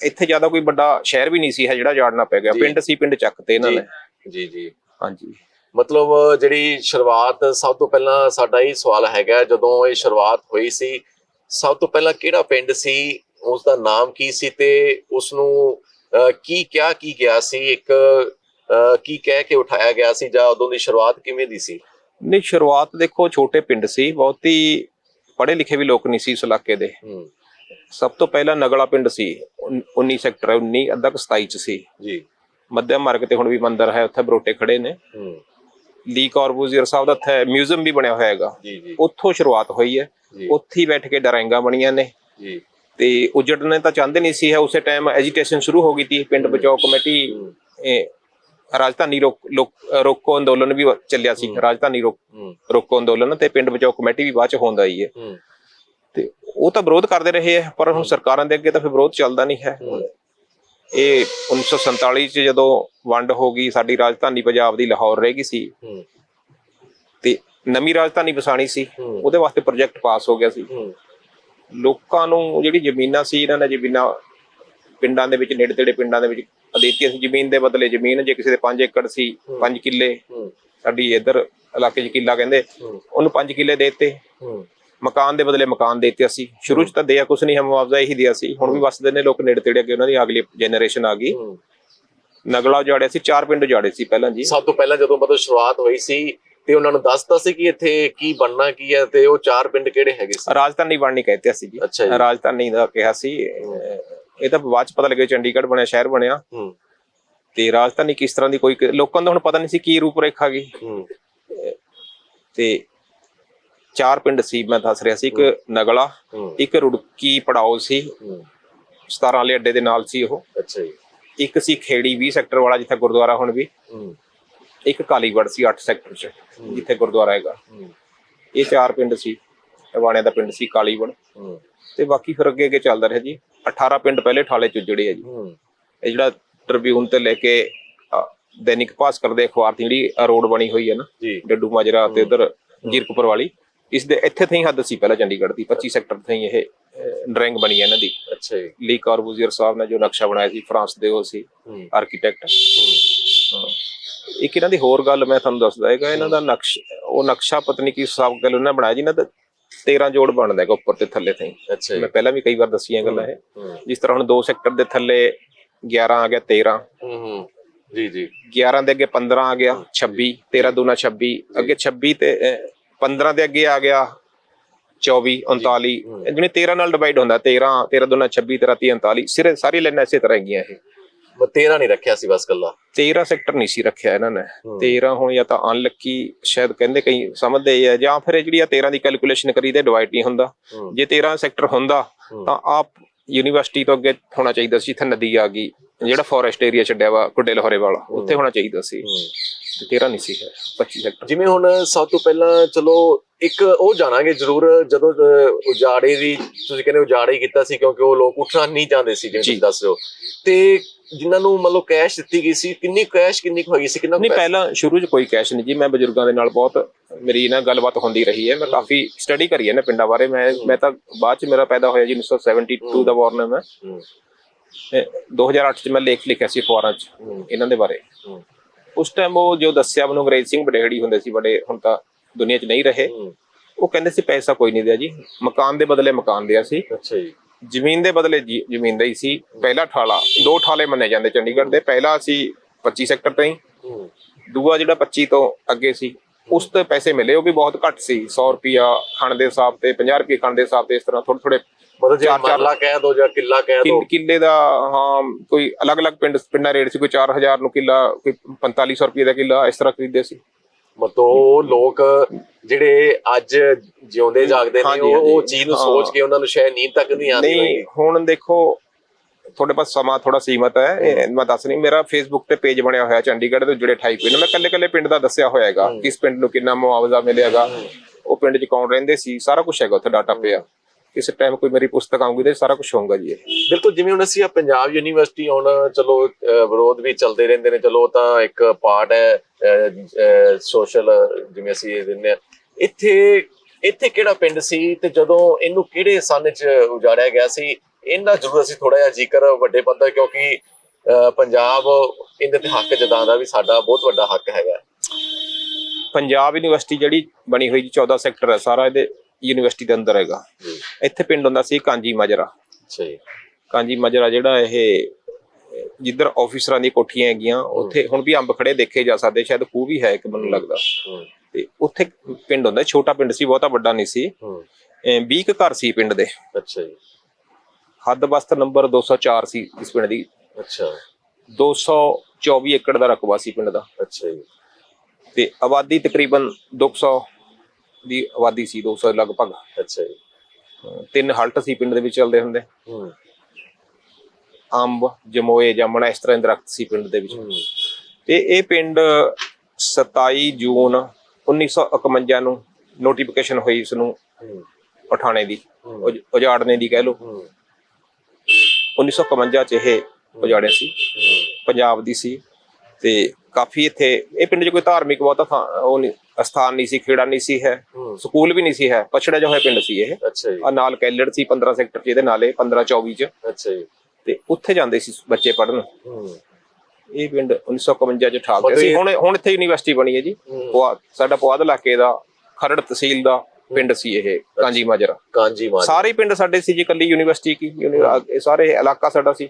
ਇੱਥੇ ਜ਼ਿਆਦਾ ਕੋਈ ਵੱਡਾ ਸ਼ਹਿਰ ਵੀ ਨਹੀਂ ਸੀ ਹੈ ਜਿਹੜਾ ਜਾੜਨਾ ਪੈ ਗਿਆ। ਜੀ। ਪਿੰਡ ਸੀ ਪਿੰਡ ਚੱਕ ਤੇ ਇਹਨਾਂ ਜੀ। ਨੇ। ਜੀ ਜੀ। ਹਾਂਜੀ। ਮਤਲਬ ਜਿਹੜੀ ਸ਼ੁਰੂਆਤ ਸਭ ਤੋਂ ਪਹਿਲਾਂ ਸਾਡਾ ਇਹ ਸਵਾਲ ਹੈਗਾ ਜਦੋਂ ਇਹ ਸ਼ੁਰੂਆਤ ਹੋਈ ਸੀ ਸਭ ਤੋਂ ਪਹਿਲਾਂ ਕਿਹੜਾ ਪਿੰਡ ਸੀ ਉਸ ਦਾ ਨਾਮ ਕੀ ਸੀ ਤੇ ਉਸ ਨੂੰ ਕੀ ਕਿਹਾ ਕੀ ਗਿਆ ਸੀ ਇੱਕ ਕੀ ਕਹਿ ਕੇ ਉਠਾਇਆ ਗਿਆ ਸੀ ਜਾਂ ਉਦੋਂ ਦੀ ਸ਼ੁਰੂਆਤ ਕਿਵੇਂ ਦੀ ਸੀ? ਨਹੀਂ ਸ਼ੁਰੂਆਤ ਦੇਖੋ ਛੋਟੇ ਪਿੰਡ ਸੀ ਬਹੁਤੀ ਪੜ੍ਹੇ ਲਿਖੇ ਵੀ ਲੋਕ ਨਹੀਂ ਸੀ ਇਸ ਇਲਾਕੇ ਦੇ। ਸਭ ਤੋਂ ਪਹਿਲਾਂ ਨਗਲਾ ਪਿੰਡ ਸੀ 19 ਸੈਕਟਰ 19 ਅੱਧਾ ਕੁ 27 ਚ ਸੀ। ਜੀ। ਮੱਧਿਆ ਮਾਰਗ ਤੇ ਹੁਣ ਵੀ ਮੰਦਿਰ ਹੈ ਉੱਥੇ ਬਰੋਟੇ ਖੜੇ ਨੇ। ਹੂੰ। ਲੀ ਕਾਰਬੂਜ਼ੀਅਰ ਸਾਹਿਬ ਦਾ ਉੱਥੇ ਮਿਊਜ਼ੀਅਮ ਵੀ ਬਣਿਆ ਹੋਇਆ ਹੈਗਾ। ਉੱਥੋਂ ਸ਼ੁਰੂਆਤ ਹੋਈ ਹੈ। ਉੱਥੇ ਹੀ ਬੈਠ ਕੇ ਡਰਾਇੰਗਾਂ ਬਣੀਆਂ ਨੇ। ਜੀ। ਤੇ ਉਜੜਨੇ ਤਾਂ ਚਾਹੁੰਦੇ ਨਹੀਂ ਸੀ ਹੈ ਉਸੇ ਟਾਈਮ ਐਜੀਟੇਸ਼ਨ ਸ਼ੁਰੂ ਹੋ ਗਈ ਸੀ ਪਿੰਡ ਬਚਾਓ ਕਮੇਟੀ ਰਾਜਧਾਨੀ ਰੋਕ ਅੰਦੋਲਨ ਵੀ ਚੱਲਿਆ ਸੀ ਰਾਜਧਾਨੀ ਰੋਕ ਰੋਕੋ ਅੰਦੋਲਨ ਤੇ ਪਿੰਡ ਬਚਾਓ ਕਮੇਟੀ ਵੀ ਬਾਅਦ ਚ ਹੋਂਦ ਆਈ ਹੈ। ਹੂੰ। ਤੇ ਉਹ ਤਾਂ ਵਿਰੋਧ ਕਰਦੇ ਰਹੇ ਹੈ ਪਰ ਹੁਣ ਸਰਕਾਰਾਂ ਦੇ ਅੱਗੇ ਤਾਂ ਫਿਰ ਵਿਰੋਧ ਚੱਲਦਾ ਨਹੀਂ ਹੈ। ਇਹ 1947 ਚ ਜਦੋਂ ਵੰਡ ਹੋ ਗਈ ਸਾਡੀ ਰਾਜਧਾਨੀ ਪੰਜਾਬ ਦੀ ਲਾਹੌਰ ਰਹਿ ਗਈ ਸੀ। ਤੇ ਨਵੀਂ ਰਾਜਧਾਨੀ ਵਸਾਣੀ ਸੀ। ਉਹਦੇ ਵਾਸਤੇ ਪ੍ਰੋਜੈਕਟ ਪਾਸ ਹੋ ਗਿਆ ਸੀ। ਲੋਕਾਂ ਨੂੰ ਜਿਹੜੀ ਜ਼ਮੀਨਾਂ ਸੀ ਇਹਨਾਂ ਨੇ ਜ਼ਮੀਨਾਂ ਪਿੰਡਾਂ ਦੇ ਵਿੱਚ ਨੇੜੇ ਤੇੜੇ ਪਿੰਡਾਂ ਦੇ ਵਿੱਚ ਦਿੱਤੀਆਂ ਸੀ। ਜ਼ਮੀਨ ਦੇ ਬਦਲੇ ਜ਼ਮੀਨ ਜੇ ਕਿਸੇ ਦੇ 5 ਏਕੜ ਸੀ 5 ਕਿੱਲੇ ਸਾਡੀ ਇੱਧਰ ਇਲਾਕੇ 'ਚ ਕਿੱਲਾ ਕਹਿੰਦੇ। ਉਹਨੂੰ 5 ਕਿੱਲੇ ਦੇਤੇ। ਹੂੰ। ਮਕਾਨ ਦੇ ਬਦਲੇ ਮਕਾਨ ਦੇਤੇ ਅਸੀਂ। ਸ਼ੁਰੂ 'ਚ ਤਾਂ ਦਿਆ ਕੁਛ ਨਹੀਂ ਹੈ ਮੁਆਵਜ਼ਾ ਇਹੀ ਦਿਆ ਸੀ। ਹੁਣ ਵੀ ਵਸਦੇ ਨੇ ਲੋਕ ਨੇੜੇ ਤੇੜੇ ਅੱਗੇ ਉਹਨਾਂ ਦੀ ਅਗਲੀ ਜਨਰੇਸ਼ਨ ਆ ਗਈ। ਨਗਲਾ ਉਜਾੜਿਆ ਸੀ ਚਾਰ ਪਿੰਡ ਉਜਾੜੇ ਸੀ ਪਹਿਲਾਂ ਜੀ। ਸਭ ਤੋਂ ਪਹਿਲਾਂ ਜਦੋਂ ਮਤਲਬ ਸ਼ੁਰੂਆਤ ਹੋਈ ਸੀ ਤੇ ਉਹਨਾਂ ਨੂੰ ਦੱਸਤਾ ਸੀ ਕਿ ਇੱਥੇ ਕੀ ਬਣਨਾ ਕੀ ਹੈ ਤੇ ਉਹ ਚਾਰ ਪਿੰਡ ਕਿਹੜੇ ਹੈਗੇ ਸੀ? ਰਾਜਧਾਨੀ ਬਣਨੀ ਕਹਿੰਦੇ ਸੀ ਜੀ। ਰਾਜਧਾਨੀ ਦਾ ਕਿਹਾ ਸੀ ਇਹ ਤਾਂ ਬਾਅਦ ਚ ਪਤਾ ਲੱਗਿਆ ਚੰਡੀਗੜ੍ਹ ਬਣਿਆ ਸ਼ਹਿਰ ਬਣਿਆ। ਤੇ ਰਾਜਧਾਨੀ ਕਿਸ ਤਰ੍ਹਾਂ ਦੀ ਕੋਈ ਲੋਕਾਂ ਨੂੰ ਹੁਣ ਪਤਾ ਨਹੀਂ ਸੀ ਕੀ ਰੂਪ ਰੇਖਾ ਗਈ ਤੇ ਚਾਰ ਪਿੰਡ ਸੀ ਮੈਂ ਦੱਸ ਰਿਹਾ ਸੀ ਇੱਕ ਨਗਲਾ ਇੱਕ ਰੁੜਕੀ ਪੜਾਓ ਸੀ। ਹੂੰ। 17 ਵਾਲੇ ਅੱਡੇ ਦੇ ਨਾਲ ਸੀ ਉਹ। ਅੱਛਾ ਜੀ। ਇੱਕ ਸੀ ਖੇੜੀ 20 ਸੈਕਟਰ ਵਾਲਾ ਜਿੱਥੇ ਗੁਰਦੁਆਰਾ ਹੁਣ ਵੀ। ਇੱਕ ਕਾਲੀਗੜ੍ਹ ਸੀ 8 ਸੈਕਟਰ ਚ ਜਿੱਥੇ ਗੁਰਦੁਆਰਾ ਹੈਗਾ। ਇਹ ਚਾਰ ਪਿੰਡ ਸੀ ਟਵਾਣੇ ਦਾ ਪਿੰਡ ਸੀ ਕਾਲੀਗੜ੍ਹ। ਹੂੰ। ਤੇ ਬਾਕੀ ਫਿਰ ਅੱਗੇ ਅੱਗੇ ਚੱਲਦਾ ਰਿਹਾ ਜੀ। 18 ਪਿੰਡ ਪਹਿਲੇ ਠਾਲੇ ਚ ਜੁੜੇ ਆ ਜੀ। ਇਹ ਜਿਹੜਾ ਟ੍ਰਿਬਿਊਨ ਤੇ ਲੈ ਕੇ ਦੈਨਿਕ ਭਾਸਕਰ ਦੇ ਅਖਬਾਰ ਦੀ ਜਿਹੜੀ ਰੋਡ ਬਣੀ ਹੋਈ ਹੈ ਨਾ ਡੱਡੂ ਮਾਜਰਾ ਤੇ ਉਧਰ ਜੀਰਕਪੁਰ ਵਾਲੀ ਇਸ ਦੇ ਇੱਥੇ ਥਈ ਹੱਦ ਸੀ ਪਹਿਲਾਂ ਚੰਡੀਗੜ੍ਹ ਦੀ 25 ਸੈਕਟਰ ਥਈ ਇਹ ਡਰਾਇੰਗ ਬਣੀ ਹੈ ਇਹਨਾਂ ਦੀ। ਅੱਛਾ ਜੀ। ਲੀ ਕਾਰਬੂਜ਼ੀਅਰ ਸਾਹਿਬ ਨੇ ਜੋ ਨਕਸ਼ਾ ਬਣਾਇਆ ਸੀ ਫਰਾਂਸ ਦੇ ਉਹ ਸੀ ਆਰਕੀਟੈਕਟ। ਹੂੰ। ਇੱਕ ਇਹਨਾਂ ਦੀ ਹੋਰ ਗੱਲ ਮੈਂ ਤੁਹਾਨੂੰ ਦੱਸਦਾ ਹੈਗਾ ਇਹਨਾਂ ਦਾ ਨਕਸ਼ ਉਹ ਨਕਸ਼ਾ ਪਤਨੀ ਕੀ ਹਿਸਾਬ ਗੱਲ ਉਹਨਾਂ ਨੇ ਬਣਾਇਆ ਜੀ ਇਹਨਾਂ ਦਾ 13 ਜੋੜ ਬਣਦਾ ਹੈਗਾ ਉੱਪਰ ਤੇ ਥੱਲੇ ਥਈ। ਮੈਂ ਪਹਿਲਾਂ ਵੀ ਕਈ ਵਾਰ ਦੱਸੀਆਂ ਗੱਲਾਂ ਇਹ। ਜਿਸ ਤਰ੍ਹਾਂ ਹੁਣ 2 ਸੈਕਟਰ ਦੇ ਥੱਲੇ 11 ਆ ਗਿਆ 13 ਹੂੰ ਹੂੰ। ਜੀ ਜੀ। 11 ਦੇ ਅੱਗੇ 15 ਆ ਗਿਆ 26 13 ਦੂਣਾ 26 ਅੱਗੇ 26 ਤੇ 15 ਦੇ ਅੱਗੇ ਆ ਗਿਆ 24 39 ਇਹ ਜਿਹਨੇ 13 ਨਾਲ ਡਿਵਾਈਡ ਹੁੰਦਾ 13 13 ਦੂਣਾ 26 13 30 39 ਸਿਰੇ ਸਾਰੀ ਲਾਈਨਾਂ ਇਸੇ ਤਰ੍ਹਾਂ ਹੈਗੀਆਂ ਇਹ। ਮੈਂ 13 ਨਹੀਂ ਰੱਖਿਆ ਸੀ ਬਸ ਕੱਲਾ 13 ਸੈਕਟਰ ਨਹੀਂ ਸੀ ਰੱਖਿਆ ਇਹਨਾਂ ਨੇ। ਹੂੰ। 13 ਹੁਣ ਜਾਂ ਤਾਂ ਅਨਲੱਕੀ ਸ਼ਾਇਦ ਕਹਿੰਦੇ ਕਈ ਸਮਝਦੇ ਆ ਜਾਂ ਫਿਰ ਇਹ ਜਿਹੜੀ ਆ 13 ਦੀ ਕੈਲਕੂਲੇਸ਼ਨ ਕਰੀਦੇ ਡਿਵਾਈਡ ਨਹੀਂ ਹੁੰਦਾ। ਜੇ 13 ਸੈਕਟਰ ਹੁੰਦਾ। ਤਾਂ ਆਪ ਯੂਨੀਵਰਸਿਟੀ ਤੋਂ ਅੱਗੇ ਹੋਣਾ ਚਾਹੀਦਾ ਸੀ ਜਿੱਥੇ ਨਦੀ ਆ ਗਈ ਜਿਹੜਾ ਫੋਰੈਸਟ ਏਰੀਆ ਛੱਡਿਆ ਵਾ ਕੁੱਡੇ ਲਹੋਰੇ ਵਾਲਾ ਉੱਥੇ ਹੋਣਾ ਚਾਹੀਦਾ ਸੀ। ਤੇ 13 ਨਹੀਂ ਸੀ ਹੈ 25 ਸੈਕਟਰ ਜਿਵੇਂ ਹੁਣ ਸਭ ਤੋਂ ਪਹਿਲਾਂ ਚਲੋ ਇੱਕ ਉਹ ਜਾਣਾਂਗੇ ਜ਼ਰੂਰ ਜਦੋਂ ਅਹ, ਉਜਾੜੇ ਦੀ ਤੁਸੀਂ ਕਹਿੰਦੇ ਉਜਾੜਾ ਹੀ ਕੀਤਾ ਸੀ ਕਿਉਂਕਿ ਉਹ ਲੋਕ ਉੱਠਣਾ ਨਹੀਂ ਚਾਹੁੰਦੇ ਸੀ ਜਿਵੇਂ। ਤੁਸੀਂ ਦੱਸ ਰਹੇ ਹੋ। ਤੇ ਜਿਨ੍ਹਾਂ ਨੂੰ ਮਤਲਬ ਕੈਸ਼ ਦਿੱਤੀ ਗਈ ਸੀ ਕਿੰਨੀ ਕੈਸ਼ ਕਿੰਨੀ ਕੁ ਹੋਈ ਸੀ ਕਿੰਨਾ ਕੁ ਨਹੀਂ ਪੈਸਾ? ਪਹਿਲਾਂ ਸ਼ੁਰੂ 'ਚ ਕੋਈ ਕੈਸ਼ ਨਹੀਂ ਜੀ ਮੈਂ ਬਜ਼ੁਰਗਾਂ ਦੇ ਨਾਲ ਬਹੁਤ ਮੇਰੀ ਨਾ ਗੱਲਬਾਤ ਹੁੰਦੀ ਰਹੀ ਹੈ ਮੈਂ ਕਾਫੀ ਸਟੱਡੀ ਕਰੀ ਹੈ ਨਾ ਪਿੰਡਾਂ ਬਾਰੇ ਮੈਂ ਮੈਂ ਤਾਂ ਬਾਅਦ 'ਚ ਮੇਰਾ ਪੈਦਾ ਹੋਇਆ ਜੀ 1972 ਦਾ ਵਾਰਨ ਹੈ ਮੈਂ। ਹੂੰ, ਤੇ 2008 'ਚ ਮੈਂ ਲੇਖ ਲਿਖਿਆ ਸੀ ਅਖਬਾਰਾਂ 'ਚ ਹੂੰ, ਇਹਨਾਂ ਦੇ ਬਾਰੇ। ਹੂੰ, ਉਸ ਟਾਈਮ ਉਹ ਜੋ ਦੱਸਿਆ ਮੈਨੂੰ ਅੰਗਰੇਜ਼ ਸਿੰਘ ਬੜੇੜੀ ਹੁੰਦੇ ਸੀ ਬੜੇ ਹੁਣ ਤਾਂ ਦੁਨੀਆ 'ਚ ਨਹੀਂ ਰਹੇ। ਉਹ ਕਹਿੰਦੇ ਸੀ ਪੈਸਾ ਕੋਈ ਨਹੀਂ ਦਿਆ ਜੀ। ਮਕਾਨ ਦੇ ਬਦਲੇ ਮਕਾਨ ਦਿਆ ਸੀ। ਅੱਛਾ ਜੀ। ਜ਼ਮੀਨ ਦੇ ਬਦਲੇ ਜ਼ਮੀਨ ਦਈ ਸੀ। ਪਹਿਲਾ ਠਾਲਾ ਦੋ ਠਾਲੇ ਮੰਨੇ ਜਾਂਦੇ ਚੰਡੀਗੜ੍ਹ ਦੇ। ਪਹਿਲਾ ਸੀ 25 ਸੈਕਟਰ ਤਾਈਂ। ਹੂੰ, ਦੂਆ ਜਿਹੜਾ 25 ਤੋਂ ਅੱਗੇ ਸੀ ਉਸ ਤੇ ਪੈਸੇ ਮਿਲੇ। ਉਹ ਵੀ ਬਹੁਤ ਘੱਟ ਸੀ। 100 ਰੁਪਿਆ ਖਣ ਦੇ ਹਿਸਾਬ ਤੇ 50 ਰੁਪਏ ਖਣ ਦੇ ਹਿਸਾਬ ਤੇ ਇਸ ਤਰ੍ਹਾਂ ਥੋੜੇ ਥੋੜੇ ਮਤਲਬ ਜੇ ਚਾਰ- ਚਾਰ ਮਰਲਾ ਕਹਿ ਦੋ ਜਾਂ ਕਿੱਲਾ ਕਹਿ ਦੋ। ਕਿੱਲੇ ਦਾ ਹਾਂ ਕੋਈ ਅਲੱਗ-ਅਲੱਗ ਪਿੰਡ ਪਿੰਡਾਂ ਰੇਟ ਸੀ ਕੋਈ 4000 ਨੂੰ ਕਿੱਲਾ ਕੋਈ 4500 ਰੁਪਏ ਦਾ ਕਿੱਲਾ ਇਸ ਤਰ੍ਹਾਂ ਖਰੀਦਦੇ ਸੀ। ਮਤਲਬ ਲੋਕ ਜਿਹੜੇ ਅੱਜ ਜਿਉਂਦੇ ਜਾਗਦੇ ਨੇ ਉਹ। ਚੀਜ਼ ਨੂੰ। ਸੋਚ ਕੇ ਉਹਨਾਂ ਨੂੰ ਸ਼ਾਇਦ ਨੀਂਦ ਤੱਕ ਨਹੀਂ ਆਉਂਦੀ ਨਹੀਂ ਹੁਣ ਦੇਖੋ ਤੁਹਾਡੇ ਪਾਸ ਸਮਾਂ ਥੋੜਾ ਸੀਮਤ ਹੈ। ਮੈਂ ਦੱਸ ਨਹੀਂ ਮੇਰਾ ਫੇਸਬੁੱਕ ਤੇ ਪੇਜ ਬਣਿਆ ਹੋਇਆ ਚੰਡੀਗੜ੍ਹ ਦੇ ਜੁੜੇ 28 ਪਿੰਡ ਮੈਂ ਕੱਲੇ ਕੱਲੇ ਪਿੰਡ ਦਾ ਦੱਸਿਆ ਹੋਇਆਗਾ ਕਿਸ ਪਿੰਡ ਨੂੰ ਕਿੰਨਾ ਮੁਆਵਜ਼ਾ ਮਿਲੇਗਾ ਉਹ ਪਿੰਡ 'ਚ ਕੌਣ ਰਹਿੰਦੇ ਸੀ ਸਾਰਾ ਕੁਝ ਹੈਗਾ ਉੱਥੇ ਡਾਟਾ ਪਿਆ। ਕਿਸੇ ਟਾਈਮ ਕੋਈ ਮੇਰੀ ਪੁਸਤਕ ਆਉਂਗੀ ਤੇ ਸਾਰਾ ਕੁਝ ਹੋਊਗਾ ਜੀ ਬਿਲਕੁਲ ਜਿਵੇਂ ਹੁਣ ਅਸੀਂ ਆ ਪੰਜਾਬ ਯੂਨੀਵਰਸਿਟੀ ਹੁਣ ਚਲੋ ਵਿਰੋਧ ਵੀ ਚੱਲਦੇ ਰਹਿੰਦੇ ਨੇ। ਚਲੋ ਤਾਂ ਇੱਕ ਪਾਰਟ ਹੈ ਸੋਸ਼ਲ ਜਿਵੇਂ ਅਸੀਂ ਇਹ ਦਿੰਦੇ ਆ ਇੱਥੇ ਇੱਥੇ ਕਿਹੜਾ ਪਿੰਡ ਸੀ ਤੇ ਜਦੋਂ ਇਹਨੂੰ ਕਿਹੜੇ ਸਨ ਚ ਉਜਾੜਿਆ ਗਿਆ ਸੀ? ਇਹਨਾਂ ਜ਼ਰੂਰ ਅਸੀਂ ਥੋੜਾ ਜਿਹਾ ਜ਼ਿਕਰ ਵੱਡੇ ਪੱਧਰ ਕਿਉਂਕਿ ਪੰਜਾਬ ਇਹਦੇ ਤੇ ਹੱਕ ਜਤਾਉਂਦਾ ਵੀ ਸਾਡਾ ਬਹੁਤ ਵੱਡਾ ਹੱਕ ਹੈਗਾ। ਪੰਜਾਬ ਯੂਨੀਵਰਸਿਟੀ ਜਿਹੜੀ ਬਣੀ ਹੋਈ ਜੀ 14 ਸੈਕਟਰ ਹੈ ਸਾਰਾ ਇਹਦੇ ਯੂਨੀਵਰਸਿਟੀ ਦੇ ਅੰਦਰ ਹੈਗਾ। ਇੱਥੇ ਪਿੰਡ ਹੁੰਦਾ ਸੀ ਕਾਂਜੀ ਮਾਜਰਾ। ਅੱਛਾ ਜੀ। ਕਾਂਜੀ ਮਾਜਰਾ ਜਿਹੜਾ ਇਹ ਜਿੱਧਰ ਆਫੀਸਰਾਂ ਦੀ ਕੋਠੀਆਂ ਹੈਗੀਆਂ ਉੱਥੇ ਹੁਣ ਵੀ ਅੰਬ ਖੜੇ ਦੇਖੇ ਜਾ ਸਕਦੇ ਸ਼ਾਇਦ ਖੂਹ ਵੀ ਹੈ ਇੱਕ ਮੈਨੂੰ ਲੱਗਦਾ। ਤੇ ਉੱਥੇ ਪਿੰਡ ਹੁੰਦਾ ਛੋਟਾ ਪਿੰਡ ਸੀ ਬਹੁਤਾ ਵੱਡਾ ਨਹੀਂ ਸੀ। ਹੂੰ। 20 ਕੁ ਘਰ ਸੀ ਪਿੰਡ ਦੇ। ਅੱਛਾ ਜੀ। ਹੱਦ ਬਸਤ ਨੰਬਰ 204 ਸੀ ਇਸ ਪਿੰਡ ਦੀ। ਅੱਛਾ। 224 ਏਕੜ ਦਾ ਰਕਬਾ ਸੀ ਪਿੰਡ ਦਾ। ਅੱਛਾ ਜੀ। ਤੇ ਆਬਾਦੀ ਤਕਰੀਬਨ 200 ਦੀ ਆਬਾਦੀ ਸੀ 200 ਲਗਭਗ। ਅੱਛਾ ਜੀ। ਤਿੰਨ ਹਲਟ ਸੀ ਪਿੰਡ ਦੇ ਵਿੱਚ ਚੱਲਦੇ ਹੁੰਦੇ। ਹੂੰ। ਅੰਬ ਜਮੋਏ ਜਾਮਣਾ ਇਸ ਤਰ੍ਹਾਂ ਦੇ ਦਰਖਤ ਸੀ ਪਿੰਡ ਦੇ ਵਿੱਚ। ਤੇ ਇਹ ਪਿੰਡ 27 ਜੂਨ 1951 ਨੂੰ ਨੋਟੀਫਿਕੇਸ਼ਨ ਹੋਈ ਇਸ ਨੂੰ ਪਠਾਣੇ ਦੀ। ਉਜ- ਉਜਾੜਨੇ ਦੀ ਕਹਿ ਲਓ। 1951 ਚ ਇਹ ਉਜਾੜਿਆ ਸੀ। ਪੰਜਾਬ ਦੀ ਸੀ। ਤੇ ਕਾਫੀ ਇੱਥੇ ਇਹ ਪਿੰਡ 'ਚ ਕੋਈ ਧਾਰਮਿਕ ਬਹੁਤਾ ਉਹ ਨਹੀਂ। ਅਸਥਾਨ ਨਹੀਂ ਸੀ ਖੇੜਾ ਨਹੀਂ ਸੀ ਹੈ ਸਕੂਲ ਵੀ ਨਹੀਂ ਸੀ ਹੈ ਪਛੜਿਆ ਜਿਹਾ ਹੋਇਆ ਪਿੰਡ ਸੀ ਇਹ। ਅੱਛਾ ਜੀ। ਆ ਨਾਲ ਕੈਲੜ ਸੀ 15 ਸੈਕਟਰ ਚ ਇਹਦੇ ਨਾਲੇ 15 24 ਚ। ਅੱਛਾ ਜੀ। ਤੇ ਉੱਥੇ ਜਾਂਦੇ ਸੀ ਬੱਚੇ ਪੜਨ ਇਹ ਪਿੰਡ 1951 ਚ ਠਾਕ ਸੀ ਹੁਣ ਹੁਣ ਇੱਥੇ ਯੂਨੀਵਰਸਿਟੀ ਬਣੀ ਹੈ ਜੀ। ਸਾਡਾ ਪੁਆਧ ਇਲਾਕੇ ਦਾ ਖਰੜ ਤਹਿਸੀਲ ਦਾ ਪਿੰਡ ਸੀ ਇਹ ਕਾਂਜੀ ਮਾਜਰਾ। ਕਾਂਜੀ ਮਾਨ ਸਾਰੇ ਪਿੰਡ ਸਾਡੇ ਸੀ ਜੀ ਕੱਲੀ ਯੂਨੀਵਰਸਿਟੀ ਕੀ ਸਾਰੇ ਇਲਾਕਾ ਸਾਡਾ ਸੀ।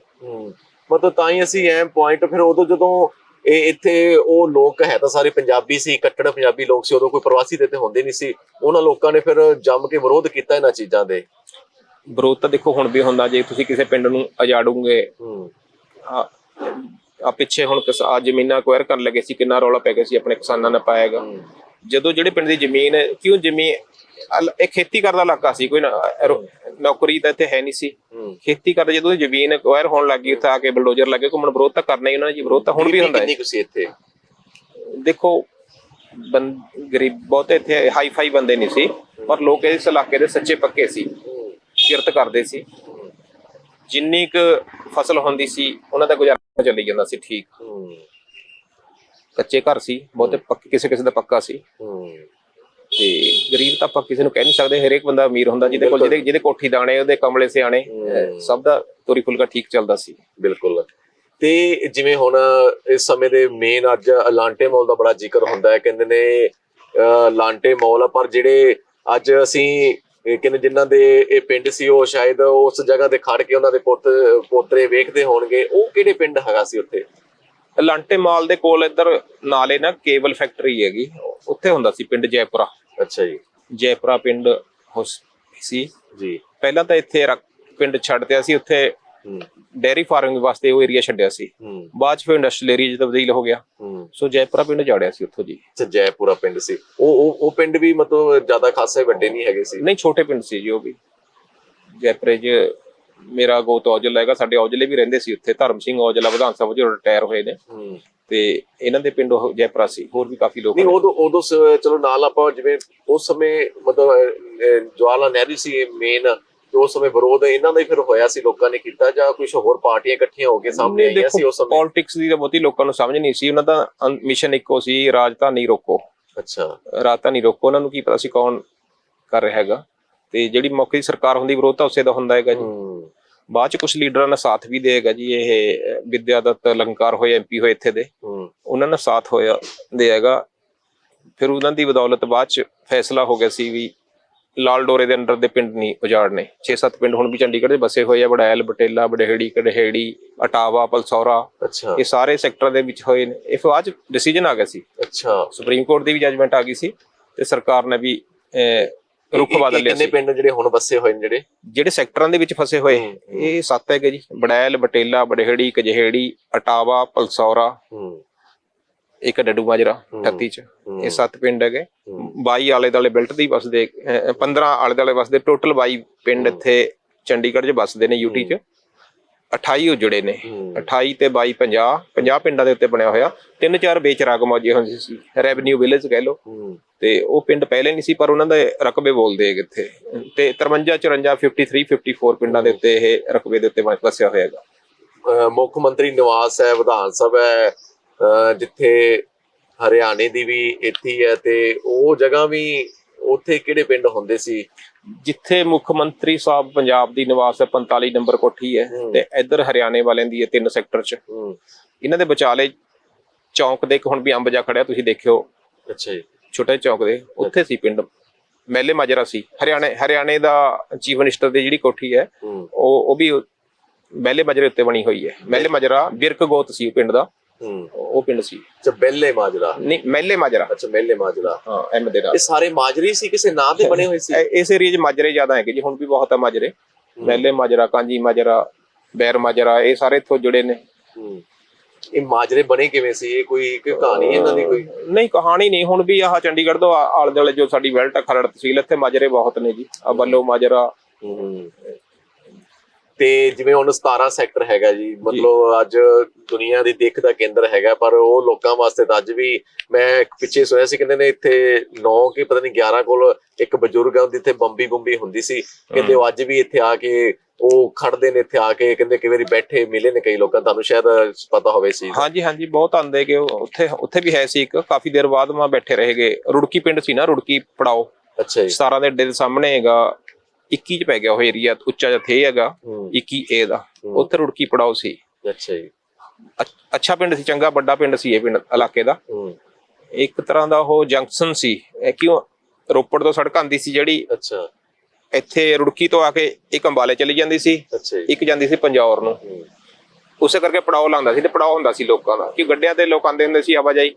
ਮਤਲਬ ਤਾਂ ਹੀ ਅਸੀਂ ਐਮ ਪੁਆਇੰਟ ਫਿਰ ਉਦੋਂ ਜਦੋਂ ਇਹ ਇੱਥੇ ਉਹ ਲੋਕ ਹੈ ਤਾਂ ਸਾਰੇ ਪੰਜਾਬੀ ਸੀ ਕੱਟੜ ਪੰਜਾਬੀ ਲੋਕ ਸੀ ਉਦੋਂ ਕੋਈ ਪ੍ਰਵਾਸੀ ਤੇ ਇੱਥੇ ਹੁੰਦੇ ਨਹੀਂ ਸੀ। ਉਹਨਾਂ ਲੋਕਾਂ ਨੇ ਫਿਰ ਜੰਮ ਕੇ ਵਿਰੋਧ ਕੀਤਾ ਇਹਨਾਂ ਚੀਜ਼ਾਂ ਦੇ। ਵਿਰੋਧ ਤਾਂ ਦੇਖੋ ਹੁਣ ਵੀ ਹੁੰਦਾ ਜੇ ਤੁਸੀਂ ਕਿਸੇ ਪਿੰਡ ਨੂੰ ਅਜਾੜੋਗੇ ਆ ਪਿੱਛੇ ਹੁਣ ਕਿਸ ਆ ਜ਼ਮੀਨਾਂ ਅਕਵਾਇਰ ਕਰਨ ਲੱਗੇ ਸੀ ਕਿੰਨਾ ਰੌਲਾ ਪੈ ਗਿਆ ਸੀ ਆਪਣੇ ਕਿਸਾਨਾਂ ਨੇ ਪਾਏਗਾ ਜਦੋਂ ਜਿਹੜੇ ਪਿੰਡ ਦੀ ਜ਼ਮੀਨ ਕਿਉਂ ਜ਼ਮੀਨ ਇਹ ਖੇਤੀ ਕਰਦਾ ਇਲਾਕਾ ਸੀ ਕੋਈ ਨੌਕਰੀ ਤਾਂ ਇੱਥੇ ਹੈ ਨਹੀਂ ਸੀ। ਖੇਤੀ ਕਰਦੇ ਜਦੋਂ ਜ਼ਮੀਨ ਅਕਵਾਇਰ ਹੋਣ ਲੱਗੀ ਉੱਥੇ ਆ ਕੇ ਬਲਡੋਜ਼ਰ ਲੱਗੇ ਘੁੰਮਣ ਵਿਰੋਧ ਤਾਂ ਕਰਨਾ ਹੀ ਉਹਨਾਂ ਨੇ ਜੀ ਵਿਰੋਧ ਤਾਂ ਹੁਣ ਵੀ ਹੁੰਦਾ ਹੈ। ਕਿੰਨੀ ਕੁ ਸੀ ਇੱਥੇ? ਦੇਖੋ ਗਰੀਬ ਬਹੁਤੇ ਇੱਥੇ ਹਾਈ ਫਾਈ ਬੰਦੇ ਨਹੀਂ ਸੀ ਪਰ ਲੋਕ ਇਸ ਇਲਾਕੇ ਦੇ ਸੱਚੇ ਪੱਕੇ ਸੀ ਕਿਰਤ ਕਰਦੇ ਸੀ। ਜਿੰਨੀ ਕੁ ਫਸਲ ਹੁੰਦੀ ਸੀ ਉਹਨਾਂ ਦਾ ਗੁਜ਼ਾਰਾ ਚੱਲੀ ਜਾਂਦਾ ਸੀ ਠੀਕ। ਕੱਚੇ ਘਰ ਸੀ ਬਹੁਤੇ ਪੱਕੇ ਕਿਸੇ ਕਿਸੇ ਦਾ ਪੱਕਾ ਸੀ। ਤੇ ਗਰੀਬ ਤਾਂ ਆਪਾਂ ਕਿਸੇ ਨੂੰ ਕਹਿ ਨਹੀਂ ਸਕਦੇ ਹਰੇਕ ਬੰਦਾ ਅਮੀਰ ਹੁੰਦਾ ਜਿਹਦੇ ਕੋਲ ਜਿਹਦੇ ਜਿਹਦੇ ਕੋਠੀ ਦਾਣੇ ਉਹਦੇ ਕਮਲੇ ਸਿਆਣੇ ਸਭ ਦਾ ਤੋਰੀ ਫੁਲਕਾ ਠੀਕ ਚੱਲਦਾ ਸੀ। ਬਿਲਕੁਲ। ਤੇ ਜਿਵੇਂ ਹੁਣ ਇਸ ਸਮੇਂ ਦੇ ਮੇਨ ਅੱਜ ਲਾਂਟੇ ਮਾਲ ਦਾ ਬੜਾ ਜ਼ਿਕਰ ਹੁੰਦਾ ਹੈ ਕਹਿੰਦੇ ਨੇ ਲਾਂਟੇ ਮਾਲ ਆ, ਪਰ ਜਿਹੜੇ ਅੱਜ ਅਸੀਂ ਕਹਿੰਦੇ ਜਿਨ੍ਹਾਂ ਦੇ ਇਹ ਪਿੰਡ ਸੀ ਉਹ ਸ਼ਾਇਦ ਉਸ ਜਗ੍ਹਾ ਤੇ ਖੜ ਕੇ ਉਹਨਾਂ ਦੇ ਪੁੱਤ ਪੋਤਰੇ ਵੇਖਦੇ ਹੋਣਗੇ ਉਹ ਕਿਹੜੇ ਪਿੰਡ ਹੈਗਾ ਸੀ ਉੱਥੇ? ਲਾਂਟੇ ਮਾਲ ਦੇ ਕੋਲ ਇੱਧਰ ਨਾਲੇ ਨਾ ਕੇਬਲ ਫੈਕਟਰੀ ਹੈਗੀ। ਉੱਥੇ ਹੁੰਦਾ ਸੀ ਪਿੰਡ ਜੈਪੁਰਾ। ਅੱਛਾ ਜੀ। ਜੈਪੁਰਾ ਪਿੰਡ ਹੁਸ- ਸੀ। ਜੀ। ਪਹਿਲਾਂ ਤਾਂ ਇੱਥੇ ਪਿੰਡ ਛੱਡਦਿਆ ਸੀ। ਉੱਥੇ ਡੈਰੀ ਫਾਰਮਿੰਗ ਵਾਸਤੇ ਉਹ ਏਰੀਆ ਛੱਡਿਆ ਸੀ। ਬਾਅਦ ਚ ਫਿਰ ਇੰਡਸਟਰੀਅਲ ਏਰੀਆ ਚ ਤਬਦੀਲ ਹੋ ਗਿਆ। ਸੋ ਜੈਪੁਰਾ ਪਿੰਡ ਜਾੜਿਆ ਸੀ ਉੱਥੋਂ ਜੀ। ਅੱਛਾ ਜੈਪੁਰਾ ਪਿੰਡ ਸੀ। ਉਹ ਉਹ ਉਹ ਪਿੰਡ ਵੀ ਮਤਲਬ ਜ਼ਿਆਦਾ ਖਾਸੇ ਵੱਡੇ ਨਹੀਂ ਹੈਗੇ ਸੀ। ਨਹੀਂ ਛੋਟੇ ਪਿੰਡ ਸੀ ਜੀ ਉਹ ਵੀ। ਜੈਪੁਰੇ 'ਚ ਮੇਰਾ ਗੋਤ ਔਜਲਾ ਹੈਗਾ ਸਾਡੇ ਔਜਲੇ ਵੀ ਰਹਿੰਦੇ ਸੀ ਉੱਥੇ ਧਰਮ ਸਿੰਘ ਔਜਲਾ ਵਿਧਾਨ ਸਭਾ ਚੋਂ ਰਿਟਾਇਰ ਹੋਏ ਨੇ। ਤੇ ਇਹਨਾਂ ਦੇ ਪਿੰਡ ਉਹ ਜੈਪੁਰਾ ਸੀ ਹੋਰ ਵੀ ਕਾਫੀ ਲੋਕ ਨਹੀਂ। ਉਦੋਂ ਉਦੋਂ ਸ- ਚਲੋ ਨਾਲ ਆਪਾਂ ਜਿਵੇਂ ਉਸ ਸਮੇਂ ਮਤਲਬ ਅਹ, ਅਹ, ਜਵਾਹਰ ਲਾਲ ਨਹਿਰੂ ਸੀ ਮੇਨ ਉਸ ਸਮੇਂ ਵਿਰੋਧ ਇਹਨਾਂ ਦਾ ਹੀ ਫਿਰ ਹੋਇਆ ਸੀ ਲੋਕਾਂ ਨੇ ਕੀਤਾ ਜਾਂ ਕੁਝ ਹੋਰ ਪਾਰਟੀਆਂ ਇਕੱਠੀਆਂ ਹੋ ਕੇ ਸਾਹਮਣੇ ਆਈਆਂ ਸੀ ਉਸ ਸਮੇਂ? ਪੋਲਿਟਿਕਸ ਦੀ ਤਾਂ ਬਹੁਤੀ ਲੋਕਾਂ ਨੂੰ ਸਮਝ ਨਹੀਂ ਸੀ ਉਹਨਾਂ ਦਾ ਮਿਸ਼ਨ ਇੱਕੋ ਸੀ ਰਾਜਧਾਨੀ ਰੋਕੋ। ਅੱਛਾ। ਰਾਜਧਾਨੀ ਰੋਕੋ ਉਹਨਾਂ ਨੂੰ ਕੀ ਪਤਾ ਸੀ ਕੌਣ ਕਰ ਰਿਹਾ ਹੈਗਾ। ਤੇ ਜਿਹੜੀ ਮੌਕੇ ਦੀ ਸਰਕਾਰ ਹੁੰਦੀ ਵਿਰੋਧ ਤਾਂ ਉਸੇ ਦਾ ਹੁੰਦਾ ਹੈਗਾ ਜੀ। ਬਾਅਦ ਚ ਕੁਝ ਲੀਡਰਾਂ ਨੇ ਸਾਥ ਵੀ ਦੇਗਾ ਜੀ ਇਹ ਅਹ, ਵਿਦਿਆ ਦੱਤ ਲੰਕਾਰ ਹੋਏ ਐਮਪੀ ਹੋਏ ਇੱਥੇ ਦੇ। ਉਹਨਾਂ ਨੇ ਸਾਥ ਹੋਇਆ ਦੇਗਾ। ਫਿਰ ਉਹਨਾਂ ਦੀ ਬਦੌਲਤ ਬਾਅਦ ਚ ਫੈਸਲਾ ਹੋ ਗਿਆ ਸੀ ਵੀ ਲਾਲ ਡੋਰੇ ਦੇ ਅੰਡਰ ਦੇ ਪਿੰਡ ਨਹੀਂ ਉਜਾੜਨੇ। 6-7 ਪਿੰਡ ਹੁਣ ਵੀ ਚੰਡੀਗੜ੍ਹ ਦੇ ਬਸੇ ਹੋਏ ਆ ਬੜੈਲ ਬਟੇਲਾ ਬੜੇਹੜੀ ਕੜਹੇੜੀ ਅਟਾਵਾ ਪਲਸੌਰਾ। ਅੱਛਾ। ਇਹ ਸਾਰੇ ਸੈਕਟਰ ਦੇ ਵਿੱਚ ਹੋਏ ਨੇ। ਇਹ ਫਿਰ ਡਿਸੀਜਨ ਆ ਗਿਆ ਸੀ। ਅੱਛਾ। ਸੁਪਰੀਮ ਕੋਰਟ ਦੀ ਵੀ ਜੱਜਮੈਂਟ ਆ ਗਈ ਸੀ ਤੇ ਸਰਕਾਰ ਨੇ ਵੀ ਰੁਖ ਬਦਲ ਲਿਆ ਕਿੰਨੇ ਸੀ। ਪਿੰਡ ਜਿਹੜੇ ਹੁਣ ਵਸੇ ਹੋਏ ਨੇ ਜਿਹੜੇ? ਜਿਹੜੇ ਸੈਕਟਰਾਂ ਦੇ ਵਿੱਚ ਫਸੇ ਹੋਏ। ਇਹ ਸੱਤ ਹੈਗੇ ਜੀ। ਬੜੈਲ ਬਟੇਲਾ ਬੜੇਹੜੀ ਕਜਹੇੜੀ ਅਟਾਵਾ ਪਲਸੌਰਾ ਹੂੰ। ਇੱਕ ਡੱਡੂ ਮਾਜਰਾ ਹੂੰ। 38 ਚ। ਇਹ ਸੱਤ ਪਿੰਡ ਹੈਗੇ। ਹੂੰ। 22 ਆਲੇ ਦਾਲੇ ਬੈਲਟ ਦੀ ਵਸਦੇ ਅਹ, 15 ਆਲੇ ਦਾਲੇ ਵਸਦੇ। ਟੋਟਲ 22 ਪਿੰਡ ਇੱਥੇ ਚੰਡੀਗੜ੍ਹ 'ਚ ਵਸਦੇ ਨੇ ਯੂਟੀ 'ਚ। 28 ਉਜੜੇ ਨੇ। ਹੂੰ। 28 ਤੇ 22 50 50 ਪਿੰਡਾਂ ਦੇ ਉੱਤੇ ਬਣਿਆ ਹੋਇਆ। ਤਿੰਨ ਚਾਰ ਬੇਚਰਾਗ ਮੌਜੇ ਹੁੰਦੇ ਸੀ। ਰੈਵਨਿਊ ਵਿਲੇਜ ਕਹਿ ਹੂੰ। ਤੇ ਉਹ ਪਿੰਡ ਪਹਿਲੇ ਨਹੀਂ ਸੀ ਪਰ ਉਹਨਾਂ ਦੇ ਰਕਬੇ ਬੋਲਦੇ ਹੈਗੇ ਇੱਥੇ। ਤੇ 53 54 53 54 ਪਿੰਡਾਂ ਦੇ ਉੱਤੇ ਇਹ ਰਕਬੇ ਦੇ ਉੱਤੇ ਵਸਿਆ ਹੋਇਆ ਹੈਗਾ। ਅਹ ਮੁੱਖ ਮੰਤਰੀ ਨਿਵਾਸ ਹੈ ਵਿਧਾਨ ਸਭਾ ਹੈ ਜਿੱਥੇ ਹਰਿਆਣੇ ਦੀ ਵੀ ਇੱਥੇ ਹੀ ਤੇ ਉਹ ਜਗ੍ਹਾ ਵੀ ਉੱਥੇ ਕਿਹੜੇ ਪਿੰਡ ਹੁੰਦੇ ਸੀ? ਜਿੱਥੇ ਮੁੱਖ ਮੰਤਰੀ ਸਾਹਿਬ ਪੰਜਾਬ ਦੀ ਨਿਵਾਸ ਹੈ 45 ਨੰਬਰ ਕੋਠੀ ਹੈ। ਤੇ ਇੱਧਰ ਹਰਿਆਣੇ ਵਾਲਿਆਂ ਦੀ ਹੈ ਤਿੰਨ ਸੈਕਟਰ 'ਚ। ਇਹਨਾਂ ਦੇ ਵਿਚਾਲੇ ਚੌਂਕ ਦੇ ਇੱਕ ਹੁਣ ਵੀ ਅੰਬ ਜਾ ਖੜਿਆ ਤੁਸੀਂ ਦੇਖਿਓ। ਅੱਛਾ ਜੀ। ਛੋਟੇ ਚੌਂਕ ਦੇ ਉੱਥੇ ਸੀ ਪਿੰਡ। ਮਹਿਲੇ ਮਾਜਰਾ ਸੀ। ਹਰਿਆਣੇ ਹਰਿਆਣੇ ਦਾ ਚੀਫ ਮਿਨਿਸਟਰ ਦੀ ਜਿਹੜੀ ਕੋਠੀ ਹੈ ਉਹ ਉਹ ਵੀ ਮਹਿਲੇ ਮਾਜਰੇ ਉੱਤੇ ਬਣੀ ਹੋਈ ਹੈ। ਮਹਿਲੇ ਮਾਜਰਾ ਬਿਰਕ ਗੋਤ ਸੀ ਪਿੰਡ ਦਾ। ਉਹ ਪਿੰਡ ਸੀ। ਅੱਛਾ ਬੈਲੇ ਮਾਜਰਾ। ਨਹੀਂ ਮਹਿਲੇ ਮਾਜਰਾ। ਅੱਛਾ ਮੇਲੇ ਮਾਜਰਾ। ਹਾਂ ਐਮ ਦੇ ਨਾਲ ਇਹ ਸਾਰੇ ਮਾਜਰੀ ਸੀ ਕਿਸੇ ਨਾਂ ਤੇ ਬਣੇ ਹੋਏ ਸੀ? ਇਸ ਏਰੀਆ 'ਚ ਮਾਜਰੇ ਜ਼ਿਆਦਾ ਹੈਗੇ ਜੀ ਹੁਣ ਵੀ ਬਹੁਤ ਆ ਮਾਜਰੇ। ਮਹਿਲੇ ਮਾਜਰਾ ਕਾਂਜੀ ਮਾਜਰਾ ਬੈਰ ਮਾਜਰਾ ਇਹ ਸਾਰੇ ਇੱਥੋਂ ਜੁੜੇ ਨੇ। ਇਹ ਮਾਜਰੇ ਬਣੇ ਕਿਵੇਂ ਸੀ? ਇਹ ਕੋਈ ਕੋਈ ਕਹਾਣੀ ਹੈ ਇਹਨਾਂ ਦੀ ਕੋਈ? ਨਹੀਂ ਕਹਾਣੀ ਨਹੀਂ। ਹੁਣ ਵੀ ਆਹ ਚੰਡੀਗੜ੍ਹ ਤੋਂ ਆ- ਆਲੇ ਦੁਆਲੇ ਜੋ ਸਾਡੀ ਵੈਲਟ ਆ, ਖਰੜ ਤਹਿਸੀਲ ਇੱਥੇ ਮਾਜਰੇ ਬਹੁਤ ਨੇ ਜੀ। ਆ ਬੱਲੋ ਮਾਜਰਾ। ਤੇ ਜਿਵੇਂ ਹੁਣ 17 ਸੈਕਟਰ ਹੈਗਾ ਜੀ ਮਤਲਬ ਅੱਜ ਦੁਨੀਆ ਦੀ ਦਿੱਖ ਦਾ ਕੇਂਦਰ ਹੈਗਾ ਪਰ ਉਹ ਲੋਕਾਂ ਵਾਸਤੇ ਤਾਂ ਅੱਜ ਵੀ ਮੈਂ ਇੱਕ ਪਿੱਛੇ ਸੁਣਿਆ ਸੀ ਕਹਿੰਦੇ ਨੇ ਇੱਥੇ 9 ਕਿ ਪਤਾ ਨਹੀਂ 11 ਕੋਲ ਇੱਕ ਬਜ਼ੁਰਗ ਆ ਇੱਥੇ ਬੰਬੀ ਬੰਬੀ ਹੁੰਦੀ ਸੀ। ਕਹਿੰਦੇ ਉਹ ਅੱਜ ਵੀ ਇੱਥੇ ਆ ਕੇ ਉਹ ਖੜਦੇ ਨੇ ਇੱਥੇ ਆ ਕੇ ਕਹਿੰਦੇ ਕਈ ਵਾਰੀ ਬੈਠੇ ਮਿਲੇ ਨੇ ਕਈ ਲੋਕਾਂ ਤੁਹਾਨੂੰ ਸ਼ਾਇਦ ਪਤਾ ਹੋਵੇ ਸੀ ਹਾਂਜੀ ਹਾਂਜੀ ਬਹੁਤ ਆਉਂਦੇ ਕਿ ਉਹ ਉੱਥੇ ਉੱਥੇ ਵੀ ਹੈ ਸੀ ਇੱਕ ਕਾਫੀ ਦੇਰ ਬਾਅਦ ਮੈਂ ਬੈਠੇ ਰਹੇਗੇ ਰੁੜਕੀ ਪਿੰਡ ਸੀ ਨਾ ਰੁੜਕੀ ਪੜਾਓ। ਅੱਛਾ ਜੀ। 17 ਦੇ ਅੱਡੇ ਦੇ ਸਾਹਮਣੇ ਹੈਗਾ 21 ਚ ਪੈ ਗਿਆ ਉਹ ਏਰੀਆ ਉੱਚਾ ਜਿਹਾ ਥੇ ਹੈਗਾ ਹੂੰ। 21 ਏ ਦਾ। ਉੱਥੇ ਰੁੜਕੀ ਪੜਾਓ ਸੀ। ਅੱਛਾ ਜੀ। ਅੱਛ- ਪਿੰਡ ਸੀ ਚੰਗਾ ਵੱਡਾ ਪਿੰਡ ਸੀ ਇਹ ਪਿੰਡ ਇਲਾਕੇ ਦਾ। ਇੱਕ ਤਰ੍ਹਾਂ ਦਾ ਉਹ ਜੰਕਸ਼ਨ ਸੀ। ਕਿਉਂ ਰੋਪੜ ਤੋਂ ਸੜਕ ਆਂਦੀ ਸੀ ਜਿਹੜੀ ਅੱਛਾ। ਇੱਥੇ ਰੁੜਕੀ ਤੋਂ ਆ ਕੇ ਇੱਕ ਅੰਬਾਲੇ ਚਲੀ ਜਾਂਦੀ ਸੀ ਅੱਛਾ ਜੀ। ਇੱਕ ਜਾਂਦੀ ਸੀ ਪੰਜੌਰ ਨੂੰ। ਉਸੇ ਕਰਕੇ ਪੜਾਓ ਲਾਉਂਦਾ ਸੀ ਤੇ ਪੜਾਓ ਹੁੰਦਾ ਸੀ ਲੋਕਾਂ ਦਾ ਕਿ ਗੱਡਿਆਂ ਤੇ ਲੋਕ ਆਉਂਦੇ ਹੁੰਦੇ ਸੀ ਆਵਾਜਾਈ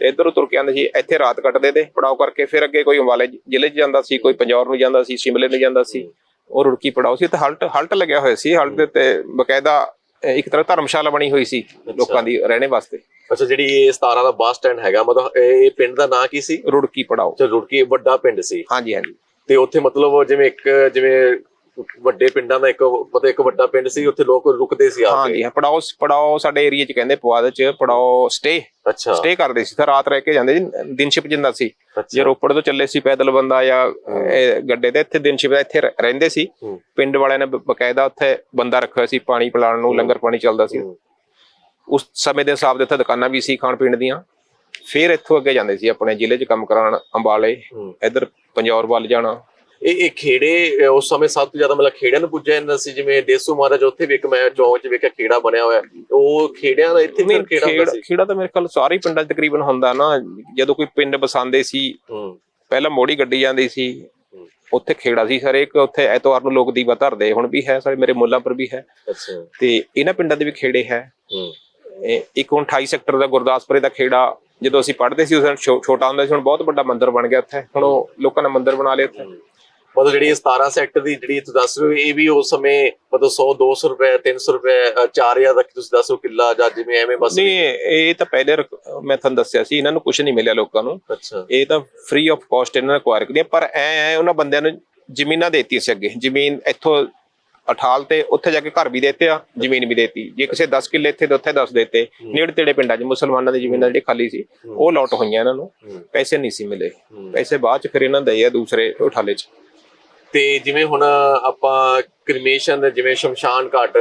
ਤੇ ਇੱਧਰ ਤੁਰ ਕੇ ਆਉਂਦੇ ਸੀ ਇੱਥੇ ਰਾਤ ਕੱਟਦੇ ਤੇ ਪੜਾਓ ਕਰਕੇ ਫਿਰ ਅੱਗੇ ਕੋਈ ਅੰਬਾਲੇ ਜ਼ਿਲ੍ਹੇ 'ਚ ਜਾਂਦਾ ਸੀ ਕੋਈ ਪੰਜੌਰ ਨੂੰ ਜਾਂਦਾ ਸੀ ਸ਼ਿਮਲੇ ਨੂੰ ਜਾਂਦਾ ਸੀ ਉਹ ਰੁੜਕੀ ਪੜਾਓ ਸੀ ਤੇ ਹਲਟ ਹਲਟ ਲੱਗਿਆ ਹੋਇਆ ਸੀ ਹਲਟ ਦੇ ਉੱਤੇ ਬਕਾਇਦਾ ਇੱਕ ਤਰ੍ਹਾਂ ਧਰਮਸ਼ਾਲਾ ਬਣੀ ਹੋਈ ਸੀ ਲੋਕਾਂ ਦੀ ਰਹਿਣੇ ਵਾਸਤੇ। ਅੱਛਾ ਜਿਹੜੀ ਇਹ 17 ਦਾ ਬੱਸ ਸਟੈਂਡ ਹੈਗਾ ਮਤਲਬ ਇਹ ਪਿੰਡ ਦਾ ਨਾਂ ਕੀ ਸੀ? ਰੁੜਕੀ ਪੜਾਓ। ਅੱਛਾ ਰੁੜਕੀ ਵੱਡਾ ਪਿੰਡ ਸੀ। ਹਾਂਜੀ ਹਾਂਜੀ। ਤੇ ਉੱਥੇ ਮਤਲਬ ਜਿਵੇਂ ਇੱਕ ਜਿਵੇਂ ਵੱਡੇ ਪਿੰਡਾਂ ਦਾ ਇੱਕ ਮਤਲਬ ਇੱਕ ਵੱਡਾ ਪਿੰਡ ਸੀ ਉੱਥੇ ਲੋਕ ਰੁਕਦੇ ਸੀ ਆ ਕੇ। ਹਾਂਜੀ ਹਾਂ ਪੜਾਓ ਪੜਾਓ ਸਾਡੇ ਏਰੀਆ 'ਚ ਕਹਿੰਦੇ ਪੁਆਧ 'ਚ ਪੜਾਓ ਸਟੇ ਅੱਛਾ। ਸਟੇ ਕਰਦੇ ਸੀ। ਤਾਂ ਰਾਤ ਰਹਿ ਕੇ ਜਾਂਦੇ ਸੀ ਦਿਨ ਛਿਪ ਜਾਂਦਾ ਸੀ। ਜੇ ਰੋਪੜ ਤੋਂ ਚੱਲੇ ਸੀ ਪੈਦਲ ਬੰਦਾ ਜਾਂ ਇਹ ਗੱਡੇ ਤੇ ਇੱਥੇ ਦਿਨ ਛਿਪ ਇੱਥੇ ਰ- ਰਹਿੰਦੇ ਸੀ। ਹੂੰ। ਪਿੰਡ ਵਾਲਿਆਂ ਨੇ ਬ- ਬਕਾਇਦਾ ਉੱਥੇ ਬੰਦਾ ਰੱਖਿਆ ਸੀ ਪਾਣੀ ਪਿਲਾਉਣ ਨੂੰ ਲੰਗਰ ਪਾਣੀ ਚੱਲਦਾ ਸੀ। ਹੂੰ, ਉਸ ਸਮੇਂ ਦੇ ਹਿਸਾਬ ਦੇ ਉੱਥੇ ਦੁਕਾਨਾਂ ਵੀ ਸੀ ਖਾਣ ਪੀਣ ਦੀਆਂ। ਫਿਰ ਇੱਥੋਂ ਅੱਗੇ ਜਾਂਦੇ ਸੀ ਆਪਣੇ ਜ਼ਿਲ੍ਹੇ 'ਚ ਕੰਮ ਕਰਾਉਣ ਅੰਬਾਲੇ। ਇੱਧਰ ਪੰਜੌਰ ਵੱਲ ਜਾਣਾ। ਇਹ ਇਹ ਖੇੜੇ ਉਸ ਸਮੇਂ ਸਭ ਤੋਂ ਜ਼ਿਆਦਾ ਮਤਲਬ ਖੇੜਿਆਂ ਨੂੰ ਪੁੱਜਿਆ ਜਾਂਦਾ ਸੀ ਜਿਵੇਂ ਦੇਸੂ ਮਹਾਰਾਜ ਉੱਥੇ ਵੀ ਇੱਕ ਮੈਂ ਚੌਂਕ 'ਚ ਵੇਖਿਆ ਖੇੜਾ ਬਣਿਆ ਹੋਇਆ। ਉਹ ਖੇੜਿਆਂ ਦਾ ਇੱਥੇ ਵੀ ਖੇੜਾ ਹੁੰਦਾ ਸੀ। ਖੇੜਾ ਤਾਂ ਮੇਰੇ ਖਿਆਲ ਸਾਰੇ ਪਿੰਡਾਂ 'ਚ ਤਕਰੀਬਨ ਹੁੰਦਾ ਨਾ ਜਦੋਂ ਕੋਈ ਪਿੰਡ ਬਸਾਉਂਦੇ ਸੀ ਪਹਿਲਾਂ ਮੋੜੀ ਗੱਡੀ ਜਾਂਦੀ ਸੀ। ਉੱਥੇ ਖੇੜਾ ਸੀ ਹਰੇਕ ਉੱਥੇ ਐਤਵਾਰ ਨੂੰ ਲੋਕ ਦੀਵਾ ਧਰਦੇ ਹੁਣ ਵੀ ਹੈ ਸਾਰੇ ਮੇਰੇ ਮੁੱਲਾਂ ਪਰ ਵੀ ਹੈ। ਅੱਛਾ। ਤੇ ਇਹਨਾਂ ਪਿੰਡਾਂ ਦੇ ਵੀ ਖੇੜੇ ਹੈ। ਹੂੰ। ਇਹ ਇੱਕ ਹੁਣ 28 ਸੈਕਟਰ ਦਾ ਗੁਰਦਾਸਪੁਰੇ ਦਾ ਖੇੜਾ ਜਦੋਂ ਅਸੀਂ ਪੜ੍ਹਦੇ ਸੀ ਉਸ ਦਿਨ ਛੋਟਾ ਹੁੰਦਾ ਸੀ ਹੁਣ ਬਹੁਤ ਵੱਡਾ ਮੰਦਿਰ ਬਣ ਗਿਆ ਉੱਥੇ ਹੁਣ ਉਹ ਲੋਕਾਂ ਨੇ ਮੰਦਿਰ ਬਣਾ ਲਿਆ ਉੱਥੇ ਮਤਲਬ ਜਿਹੜੀ ਇਹ 17 ਸੈਕਟਰ ਦੀ ਜਿਹੜੀ ਤੁਸੀਂ ਦੱਸ ਰਹੇ ਹੋ ਇਹ ਵੀ ਉਸ ਸਮੇਂ ਮਤਲਬ 100 200 ਰੁਪਏ 300 ਰੁਪਏ ਅ, 4000 ਤੱਕ ਤੁਸੀਂ ਦੱਸੋ ਕਿੱਲਾ ਜਾਂ ਜਿਵੇਂ ਐਵੇਂ ਬਸ ਨਹੀਂ ਇਹ ਤਾਂ ਪਹਿਲੇ ਮੈਂ ਤੁਹਾਨੂੰ ਦੱਸਿਆ ਸੀ ਇਹਨਾਂ ਨੂੰ ਕੁਝ ਨਹੀਂ ਮਿਲਿਆ ਲੋਕਾਂ ਨੂੰ। ਅੱਛਾ। ਇਹ ਤਾਂ ਫ੍ਰੀ ਆਫ ਕਾਸਟ ਇਹਨਾਂ ਨੇ ਅਕਵਾਇਰ ਕੀਤੀ ਪਰ ਐ ਐ ਉਹਨਾਂ ਬੰਦਿਆਂ ਨੂੰ ਜ਼ਮੀਨਾਂ ਦੇਤੀਆਂ ਸੀ ਅੱਗੇ। ਜ਼ਮੀਨ ਇੱਥੋਂ ਅਠਾਲ ਤੇ ਉੱਥੇ ਜਾ ਕੇ ਘਰ ਵੀ ਦੇਤੇ ਆ ਜ਼ਮੀਨ ਵੀ ਦੇਤੀ। ਜੇ ਕਿਸੇ 10 ਕਿੱਲੇ ਇੱਥੇ ਤੇ ਉੱਥੇ 10 ਦੇਤੇ। ਨੇੜੇ ਤੇੜੇ ਪਿੰਡਾਂ 'ਚ ਮੁਸਲਮਾਨਾਂ ਦੀ ਜ਼ਮੀਨਾਂ ਜਿਹੜੀ ਖਾਲੀ ਸੀ ਉਹ ਲੋਟ ਹੋਈਆਂ ਇਹਨਾਂ ਨੂੰ। ਪੈਸੇ ਨਹੀਂ ਸੀ ਮਿਲੇ। ਪੈਸੇ ਬਾਅਦ 'ਚ ਫਿਰ ਇਹਨਾਂ ਦਏ ਆ ਦੂਸਰੇ ਉਠਾਲੇ 'ਚ। ਤੇ ਜਿਵੇਂ ਹੁਣ ਆਪਾਂ ਕ੍ਰਿਮੇਸ਼ਨ ਜਿਵੇਂ ਸ਼ਮਸ਼ਾਨ ਘਾਟ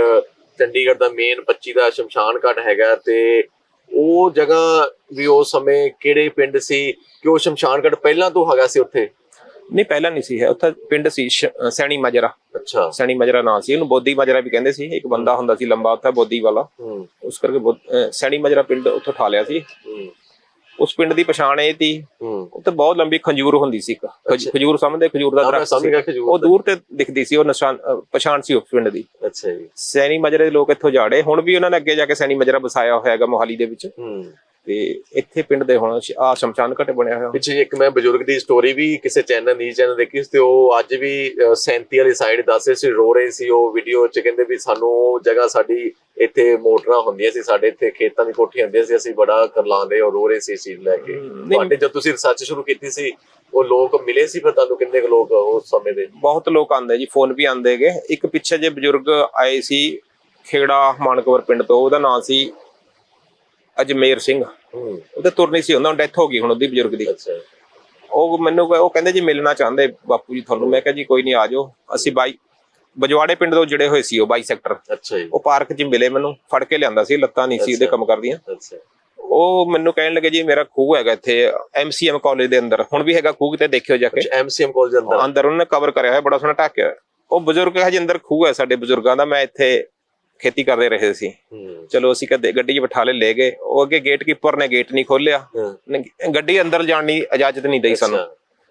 ਚੰਡੀਗੜ੍ਹ ਦਾ ਮੇਨ 25 ਦਾ ਸ਼ਮਸ਼ਾਨ ਘਾਟ ਹੈਗਾ ਤੇ ਉਹ ਜਗ੍ਹਾ ਵੀ ਉਸ ਸਮੇਂ ਕਿਹੜੇ ਪਿੰਡ ਸੀ? ਕਿ ਉਹ ਸ਼ਮਸ਼ਾਨ ਘਾਟ ਪਹਿਲਾਂ ਤੋਂ ਹੈਗਾ ਸੀ ਉੱਥੇ? ਨਹੀਂ ਪਹਿਲਾਂ ਨਹੀਂ ਸੀ ਹੈ ਉੱਥੇ ਪਿੰਡ ਸੀ ਸੈਣੀ ਮਾਜਰਾ। ਅੱਛਾ। ਸੈਣੀ ਮਾਜਰਾ ਨਾਂ ਸੀ। ਉਹਨੂੰ ਬੋਦੀ ਮਾਜਰਾ ਵੀ ਕਹਿੰਦੇ ਸੀ। ਇੱਕ ਬੰਦਾ ਹੁੰਦਾ ਸੀ ਲੰਬਾ ਉੱਥੇ ਬੋਦੀ ਵਾਲਾ। ਹੂੰ। ਉਸ ਕਰਕੇ ਸੈਣੀ ਮਾਜਰਾ ਪਿੰਡ ਉੱਥੋਂ ਠਾ ਲਿਆ ਸੀ। ਹੂੰ। ਉਸ ਪਿੰਡ ਦੀ ਪਛਾਣ ਇਹ ਸੀ। ਹੂੰ। ਉੱਥੇ ਬਹੁਤ ਲੰਬੀ ਖੰਜੂਰ ਹੁੰਦੀ ਸੀ ਇੱਕ। ਖਜ- ਅੱਛਾ। ਖਜੂਰ ਸਮਝਦੇ ਖਜੂਰ ਦਾ ਹਾਂ, ਮੈਂ ਦਰਖਤ ਸਮਝ ਸੀ। ਗਿਆ ਖਜੂਰ ਉਹ ਦਾ। ਦੂਰ ਤੇ ਦਿਖਦੀ ਸੀ ਉਹ ਨਿਸ਼ਾਨ ਪਛਾਣ ਸੀ ਉਸ ਪਿੰਡ ਦੀ। ਅੱਛਾ ਜੀ। ਸੈਣੀ ਮਾਜਰੇ ਦੇ ਲੋਕ ਇੱਥੋਂ ਜਾੜੇ। ਹੁਣ ਵੀ ਉਹਨਾਂ ਨੇ ਅੱਗੇ ਜਾ ਕੇ ਸੈਣੀ ਮਾਜਰਾ ਵਸਾਇਆ ਹੋਇਆ ਹੈਗਾ ਮੋਹਾਲੀ ਦੇ ਵਿੱਚ। ਹੂੰ। ਤੇ ਇੱਥੇ ਪਿੰਡ ਦੇ ਹੁਣ ਆ ਸ਼ਮਸ਼ਾਨ ਘਾਟ ਬਣਿਆ ਹੋਇਆ। ਪਿੱਛੇ ਇੱਕ ਮੈਂ ਬਜ਼ੁਰਗ ਦੀ ਸਟੋਰੀ ਵੀ ਕਿਸੇ ਚੈਨਲ ਨਿਊਜ਼ ਚੈਨਲ ਦੇਖੀ ਤੇ ਉਹ ਅੱਜ ਵੀ ਅ, 37 ਵਾਲੀ ਸਾਈਡ ਦੱਸ ਸੀ ਰੋ ਰਹੇ ਸੀ। ਉਹ ਵੀਡੀਓ ਚ ਕਹਿੰਦੇ ਵੀ ਸਾਨੂੰ ਜਗ੍ਹਾ ਸਾਡੀ ਇੱਥੇ ਮੋਟਰਾਂ ਹੁੰਦੀਆਂ ਸੀ ਸਾਡੇ ਇੱਥੇ ਖੇਤਾਂ ਦੀ ਕੋਠੀਆਂ ਹੁੰਦੀਆਂ ਸੀ ਅਸੀਂ ਬੜਾ ਕਰਲਾਉਂਦੇ ਔਰ ਰੋ ਰਹੇ ਸੀ ਚੀਜ਼ ਲੈ ਕੇ। ਤੁਹਾਡੇ ਜਦ ਤੁਸੀਂ ਰਿਸਰਚ ਸ਼ੁਰੂ ਕੀਤੀ ਸੀ ਉਹ ਲੋਕ ਮਿਲੇ ਸੀ ਫਿਰ ਤੁਹਾਨੂੰ ਕਿੰਨੇ ਲੋਕ ਉਸ ਸਮੇਂ ਦੇ? ਬਹੁਤ ਲੋਕ ਆਉਂਦੇ ਜੀ ਫੋਨ ਵੀ ਆਉਂਦੇਗੇ ਇੱਕ ਪਿੱਛੇ ਜੇ ਬਜ਼ੁਰਗ ਆਏ ਸੀ ਖੇੜਾ ਮਾਨਕਵਰ ਪਿੰਡ ਤੋਂ ਉਹਦਾ ਨਾਮ ਸੀ ਅਜਮੇਰ ਸਿੰਘ ਹੂੰ। ਉਹਦੇ ਤੁਰਨੀ ਸੀ ਉਹਨਾਂ ਡੈਥ ਹੋ ਗਈ ਹੁਣ ਉਹਦੀ ਬਜ਼ੁਰਗ ਦੀ। ਉਹ ਮੈਨੂੰ ਉਹ ਕਹਿੰਦੇ ਜੀ ਮਿਲਣਾ ਚਾਹੁੰਦੇ ਬਾਪੂ ਜੀ ਤੁਹਾਨੂੰ। ਮੈਂ ਕਿਹਾ ਜੀ ਕੋਈ ਨਹੀਂ ਆ ਜਾਓ। ਅਸੀਂ ਬਾਈ ਬਜਵਾੜੇ ਪਿੰਡ ਤੋਂ ਜੁੜੇ ਹੋਏ ਸੀ ਉਹ 22 ਸੈਕਟਰ। ਅੱਛਾ ਜੀ। ਉਹ ਪਾਰਕ 'ਚ ਮਿਲੇ ਮੈਨੂੰ ਫੜ ਕੇ ਲਿਆਂਦਾ ਸੀ ਲੱਤਾਂ ਨਹੀਂ ਸੀ ਉਹਦੇ ਕੰਮ ਕਰਦੀਆਂ। ਅੱਛਾ। ਉਹ ਮੈਨੂੰ ਕਹਿਣ ਲੱਗੇ ਜੀ ਮੇਰਾ ਖੂਹ ਹੈਗਾ ਇੱਥੇ ਐਮਸੀਐਮ ਕਾਲਜ ਦੇ ਅੰਦਰ। ਹੁਣ ਵੀ ਹੈਗਾ ਖੂਹ ਕਿਤੇ ਦੇਖਿਓ ਜਾ ਕੇ। ਐਮਸੀਐਮ ਕਾਲਜ ਦੇ ਅੰਦਰ। ਅੰਦਰ ਉਹਨੇ ਕਵਰ ਕਰਿਆ ਹੋਇਆ ਬੜਾ ਸੋਹਣਾ ਢੱਕਿਆ। ਉਹ ਬਜ਼ੁਰਗ ਹਜੇ ਅੰਦਰ ਖੂਹ ਹੈ ਸਾਡੇ ਬਜ਼ੁਰਗਾਂ ਦਾ। ਮੈਂ ਇੱਥੇ ਖੇਤੀ ਕਰਦੇ ਰਹੇ ਸੀ। ਚਲੋ ਅਸੀਂ ਕਦੇ ਗੱਡੀ 'ਚ ਬਿਠਾ ਲੈ ਲੈ ਗਏ। ਉਹ ਅੱਗੇ ਗੇਟ ਕੀਪਰ ਨੇ ਗੇਟ ਨਹੀਂ ਖੋਲਿਆ ਗੱਡੀ ਅੰਦਰ ਜਾਣ ਦੀ ਇਜਾਜ਼ਤ ਨਹੀਂ ਦਈ ਸਾਨੂੰ।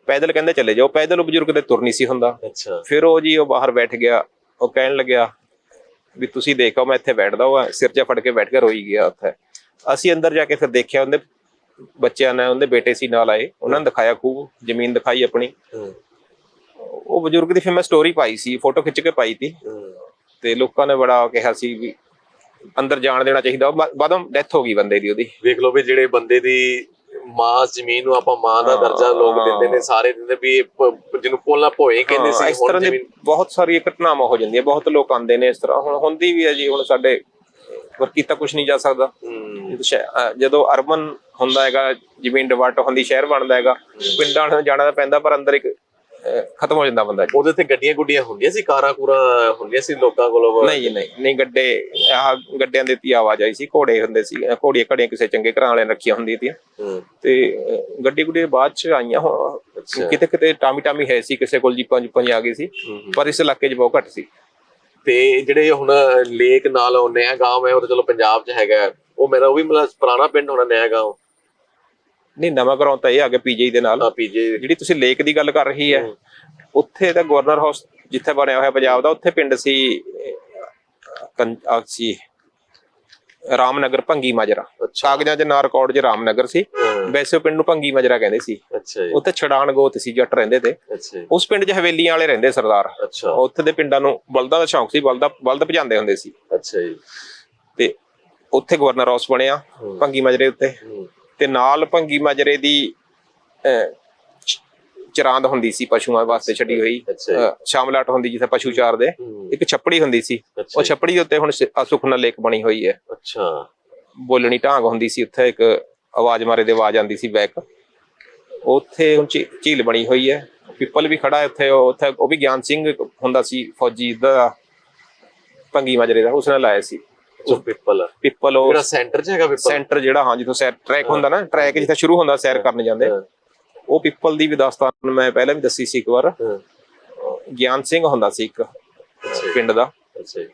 ਪੈਦਲ ਕਹਿੰਦੇ ਚਲੇ ਜਾਓ। ਪੈਦਲ ਉਹ ਬਜ਼ੁਰਗ ਤੇ ਤੁਰ ਨਹੀਂ ਸੀ ਹੁੰਦਾ। ਫਿਰ ਉਹ ਜੀ ਉਹ ਬਾਹਰ ਬੈਠ ਗਿਆ। ਉਹ ਕਹਿਣ ਲੱਗਿਆ ਵੀ ਤੁਸੀਂ ਦੇਖੋ ਮੈਂ ਇੱਥੇ ਬੈਠਦਾ ਹਾਂ ਸਿਰ 'ਚ ਫੜ ਕੇ ਬੈਠ ਕੇ ਰੋਈ ਗਿਆ ਉੱਥੇ। ਅਸੀਂ ਅੰਦਰ ਜਾ ਕੇ ਫਿਰ ਦੇਖਿਆ ਉਹਦੇ ਬੱਚਿਆਂ ਨੇ ਉਹਦੇ ਬੇਟੇ ਸੀ ਨਾਲ ਆਏ। ਉਹਨਾਂ ਨੇ ਦਿਖਾਇਆ ਖੂਬ ਜ਼ਮੀਨ ਦਿਖਾਈ ਆਪਣੀ। ਉਹ ਬਜ਼ੁਰਗ ਦੀ ਫਿਰ ਮੈਂ ਸਟੋਰੀ ਪਾਈ ਸੀ ਫੋਟੋ ਖਿੱਚ ਕੇ ਪਾਈ ਹੂੰ। ਤੇ ਲੋਕਾਂ ਨੇ ਬੜਾ ਕਿਹਾ ਸੀ ਵੀ ਅੰਦਰ ਜਾਣ ਦੇਣਾ ਚਾਹੀਦਾ। ਬਾ- ਬਾਅਦੋਂ ਡੈਥ ਹੋ ਗਈ ਬੰਦੇ ਦੀ ਉਹਦੀ। ਵੇਖ ਲਓ ਵੀ ਜਿਹੜੇ ਬੰਦੇ ਦੀ ਮਾਂ ਜ਼ਮੀਨ ਨੂੰ ਆਪਾਂ ਮਾਂ ਦਾ ਦਰਜਾ ਲੋਕ। ਦਿੰਦੇ ਨੇ ਸਾਰੇ ਦਿੰਦੇ ਵੀ ਜਿਹਨੂੰ ਪੋਲਾ ਭੋਏ ਕਹਿੰਦੇ ਸੀ ਇਸ ਤਰ੍ਹਾਂ ਦੀ ਬਹੁਤ ਸਾਰੀਆਂ ਘਟਨਾਵਾਂ ਹੋ ਜਾਂਦੀਆਂ ਬਹੁਤ ਲੋਕ ਆਉਂਦੇ ਨੇ ਇਸ ਤਰ੍ਹਾਂ। ਹੁਣ ਹੁੰਦੀ ਵੀ ਹੈ ਜੀ ਹੁਣ ਸਾਡੇ ਪਰ ਕੀਤਾ ਕੁਝ ਨਹੀਂ ਜਾ ਸਕਦਾ। ਜਦੋਂ ਅਰਬਨ ਹੁੰਦਾ ਹੈਗਾ ਜ਼ਮੀਨ ਡਿਵਰਟ ਹੁੰਦੀ ਸ਼ਹਿਰ ਬਣਦਾ ਹੈਗਾ ਪਿੰਡਾਂ ਨੂੰ ਜਾਣਾ ਪੈਂਦਾ ਪਰ ਅੰਦਰ ਇੱਕ ਖਤਮ ਹੋ ਜਾਂਦਾ ਬੰਦਾ ਜੀ ਉਹਦੇ ਤੇ ਗੱਡੀਆਂ ਗੁੱਡੀਆਂ ਹੁੰਦੀਆਂ ਸੀ ਕਾਰਾਂ ਕੂਰਾਂ ਹੁੰਦੀਆਂ ਸੀ ਲੋਕਾਂ ਕੋਲੋਂ ਨਹੀਂ ਜੀ ਨਹੀਂ ਨਹੀਂ ਗੱਡੇ ਆਹ ਗੱਡਿਆਂ ਦੇ ਤੀ ਆਵਾਜ਼ ਆਈ ਸੀ ਘੋੜੇ ਹੁੰਦੇ ਸੀ ਅਹ, ਘੋੜੀਆਂ ਘੜੀਆਂ ਕਿਸੇ ਚੰਗੇ ਘਰਾਂ ਵਾਲਿਆਂ ਨੇ ਰੱਖੀਆਂ ਹੁੰਦੀਆਂ ਤੀਆਂ ਹੂੰ, ਤੇ ਅਹ, ਗੱਡੀ ਗੁੱਡੀ ਬਾਅਦ ਚ ਆਈਆਂ ਅੱਛਾ। ਕਿਤੇ ਕਿਤੇ ਟਾਮੀ ਟਾਮੀ ਹੈ ਸੀ ਕਿਸੇ ਕੋਲ ਜੀਪਾਂ ਜੁਪਾਂ ਜੀ ਆ ਗਈ ਸੀ ਹੂੰ। ਪਰ ਇਸ ਇਲਾਕੇ 'ਚ ਬਹੁਤ ਘੱਟ ਸੀ ਤੇ ਜਿਹੜੇ ਹੁਣ ਲੇਕ ਨਾਲ ਉਹ ਨਇਆ ਗਾਂਵ ਹੈ ਉਹ ਤਾਂ ਚਲੋ ਪੰਜਾਬ 'ਚ ਹੈਗਾ ਹੈ। ਉਹ ਮੇਰਾ ਉਹ ਵੀ ਮਤਲਬ ਪੁਰਾਣਾ ਪਿੰਡ ਹੋਣਾ ਨਇਆ ਗਾਂਵ ਨਹੀਂ ਨਵਾਂ ਘਰੋਂ ਤਾਂ ਇਹ ਆ ਗਿਆ ਪੀਜੀ ਦੇ ਨਾਲ। ਪੀਜੇ ਜਿਹੜੀ ਤੁਸੀਂ ਲੇਕ ਦੀ ਗੱਲ ਕਰ ਰਹੀ ਹੈ ਉੱਥੇ ਤਾਂ ਗਵਰਨਰ ਹਾਊਸ ਜਿੱਥੇ ਬਣਿਆ ਹੋਇਆ ਪੰਜਾਬ ਦਾ ਉੱਥੇ ਪਿੰਡ ਸੀ ਸੀ ਰਾਮਨਗਰ ਭੰਗੀ ਮਾਜਰਾ। ਕਾਗਜ਼ਾਂ 'ਚ ਨਾ ਰਿਕਾਰਡ 'ਚ ਰਾਮਨਗਰ ਸੀ। ਵੈਸੇ ਉਹ ਪਿੰਡ ਨੂੰ ਭੰਗੀ ਮਾਜਰਾ ਕਹਿੰਦੇ ਸੀ। ਅੱਛਾ ਜੀ। ਉੱਥੇ ਛੜਾਣ ਗੋਤ ਸੀ ਜੱਟ ਰਹਿੰਦੇ ਤੇ। ਉਸ ਪਿੰਡ 'ਚ ਹਵੇਲੀਆਂ ਵਾਲੇ ਰਹਿੰਦੇ ਸਰਦਾਰ। ਅੱਛਾ। ਉੱਥੇ ਦੇ ਪਿੰਡਾਂ ਨੂੰ ਬਲਦਾਂ ਦਾ ਸ਼ੌਂਕ ਸੀ ਬਲਦਾ ਬਲਦ ਭਜਾਉਂਦੇ ਹੁੰਦੇ ਸੀ। ਅੱਛਾ ਜੀ। ਤੇ ਉੱਥੇ ਗਵਰਨਰ ਹਾਊਸ ਬਣਿਆ। ਭੰਗੀ ਮਾਜਰੇ ਉੱਤੇ। ਤੇ ਨਾਲ ਭੰਗੀ ਮਾਜਰੇ ਦੀ ਚਰਾਂਦ ਹੁੰਦੀ ਸੀ ਪਸ਼ੂਆਂ ਵਾਸਤੇ ਛੱਡੀ ਹੋਈ। ਸ਼ਾਮਲਾਟ ਹੁੰਦੀ ਜਿੱਥੇ ਪਸ਼ੂ ਚਾਰਦੇ। ਇੱਕ ਛੱਪੜੀ ਹੁੰਦੀ ਸੀ। ਉਹ ਛੱਪੜੀ ਦੇ ਉੱਤੇ ਹੁਣ ਸੁਖਨਾ ਲੇਕ ਬਣੀ ਹੋਈ ਹੈ। ਅੱਛਾ। ਬੋਲਣੀ ਢਾਂਗ ਹੁੰਦੀ ਸੀ ਉੱਥੇ ਇੱਕ ਆਵਾਜ਼ ਮਾਰੇ ਦੇ ਆਵਾਜ਼ ਆਉਂਦੀ ਸੀ ਬੈਕ। ਉੱਥੇ ਹੁਣ ਝੀਲ ਬਣੀ ਹੋਈ ਹੈ। ਪਿੱਪਲ ਵੀ ਖੜਾ ਹੈ ਉੱਥੇ ਉਹ- ਉੱਥੇ ਉਹ ਵੀ ਗਿਆਨ ਸਿੰਘ ਹੁੰਦਾ ਸੀ ਫੌਜੀ ਦਾ ਭੰਗੀ ਮਾਜਰੇ ਦਾ ਉਸਨੇ ਲਾਇਆ ਸੀ। ਉਹ ਪਿੱਪਲ। ਪਿੱਪਲ ਉਹ ਜਿਹੜਾ ਸੈਂਟਰ 'ਚ ਹੈਗਾ ਪਿੱਪਲ। ਸੈਂਟਰ ਜਿਹੜਾ ਹਾਂ ਜਿੱਥੋਂ ਸੈਰ ਟਰੈਕ ਹੁੰਦਾ ਨਾ ਟਰੈਕ ਜਿੱਥੇ ਸ਼ੁਰੂ ਹੁੰਦਾ ਸੈਰ ਕਰਨ ਜਾਂਦੇ। ਉਹ ਪਿੱਪਲ ਦੀ ਵੀ ਦਾਸਤਾਨ ਮੈਂ ਪਹਿਲਾਂ ਵੀ ਦੱਸੀ ਸੀ ਇੱਕ ਵਾਰ। ਗਿਆਨ ਸਿੰਘ ਹੁੰਦਾ ਸੀ ਇੱਕ ਪਿੰਡ ਦਾ। ਅੱਛਾ। ਜੀ,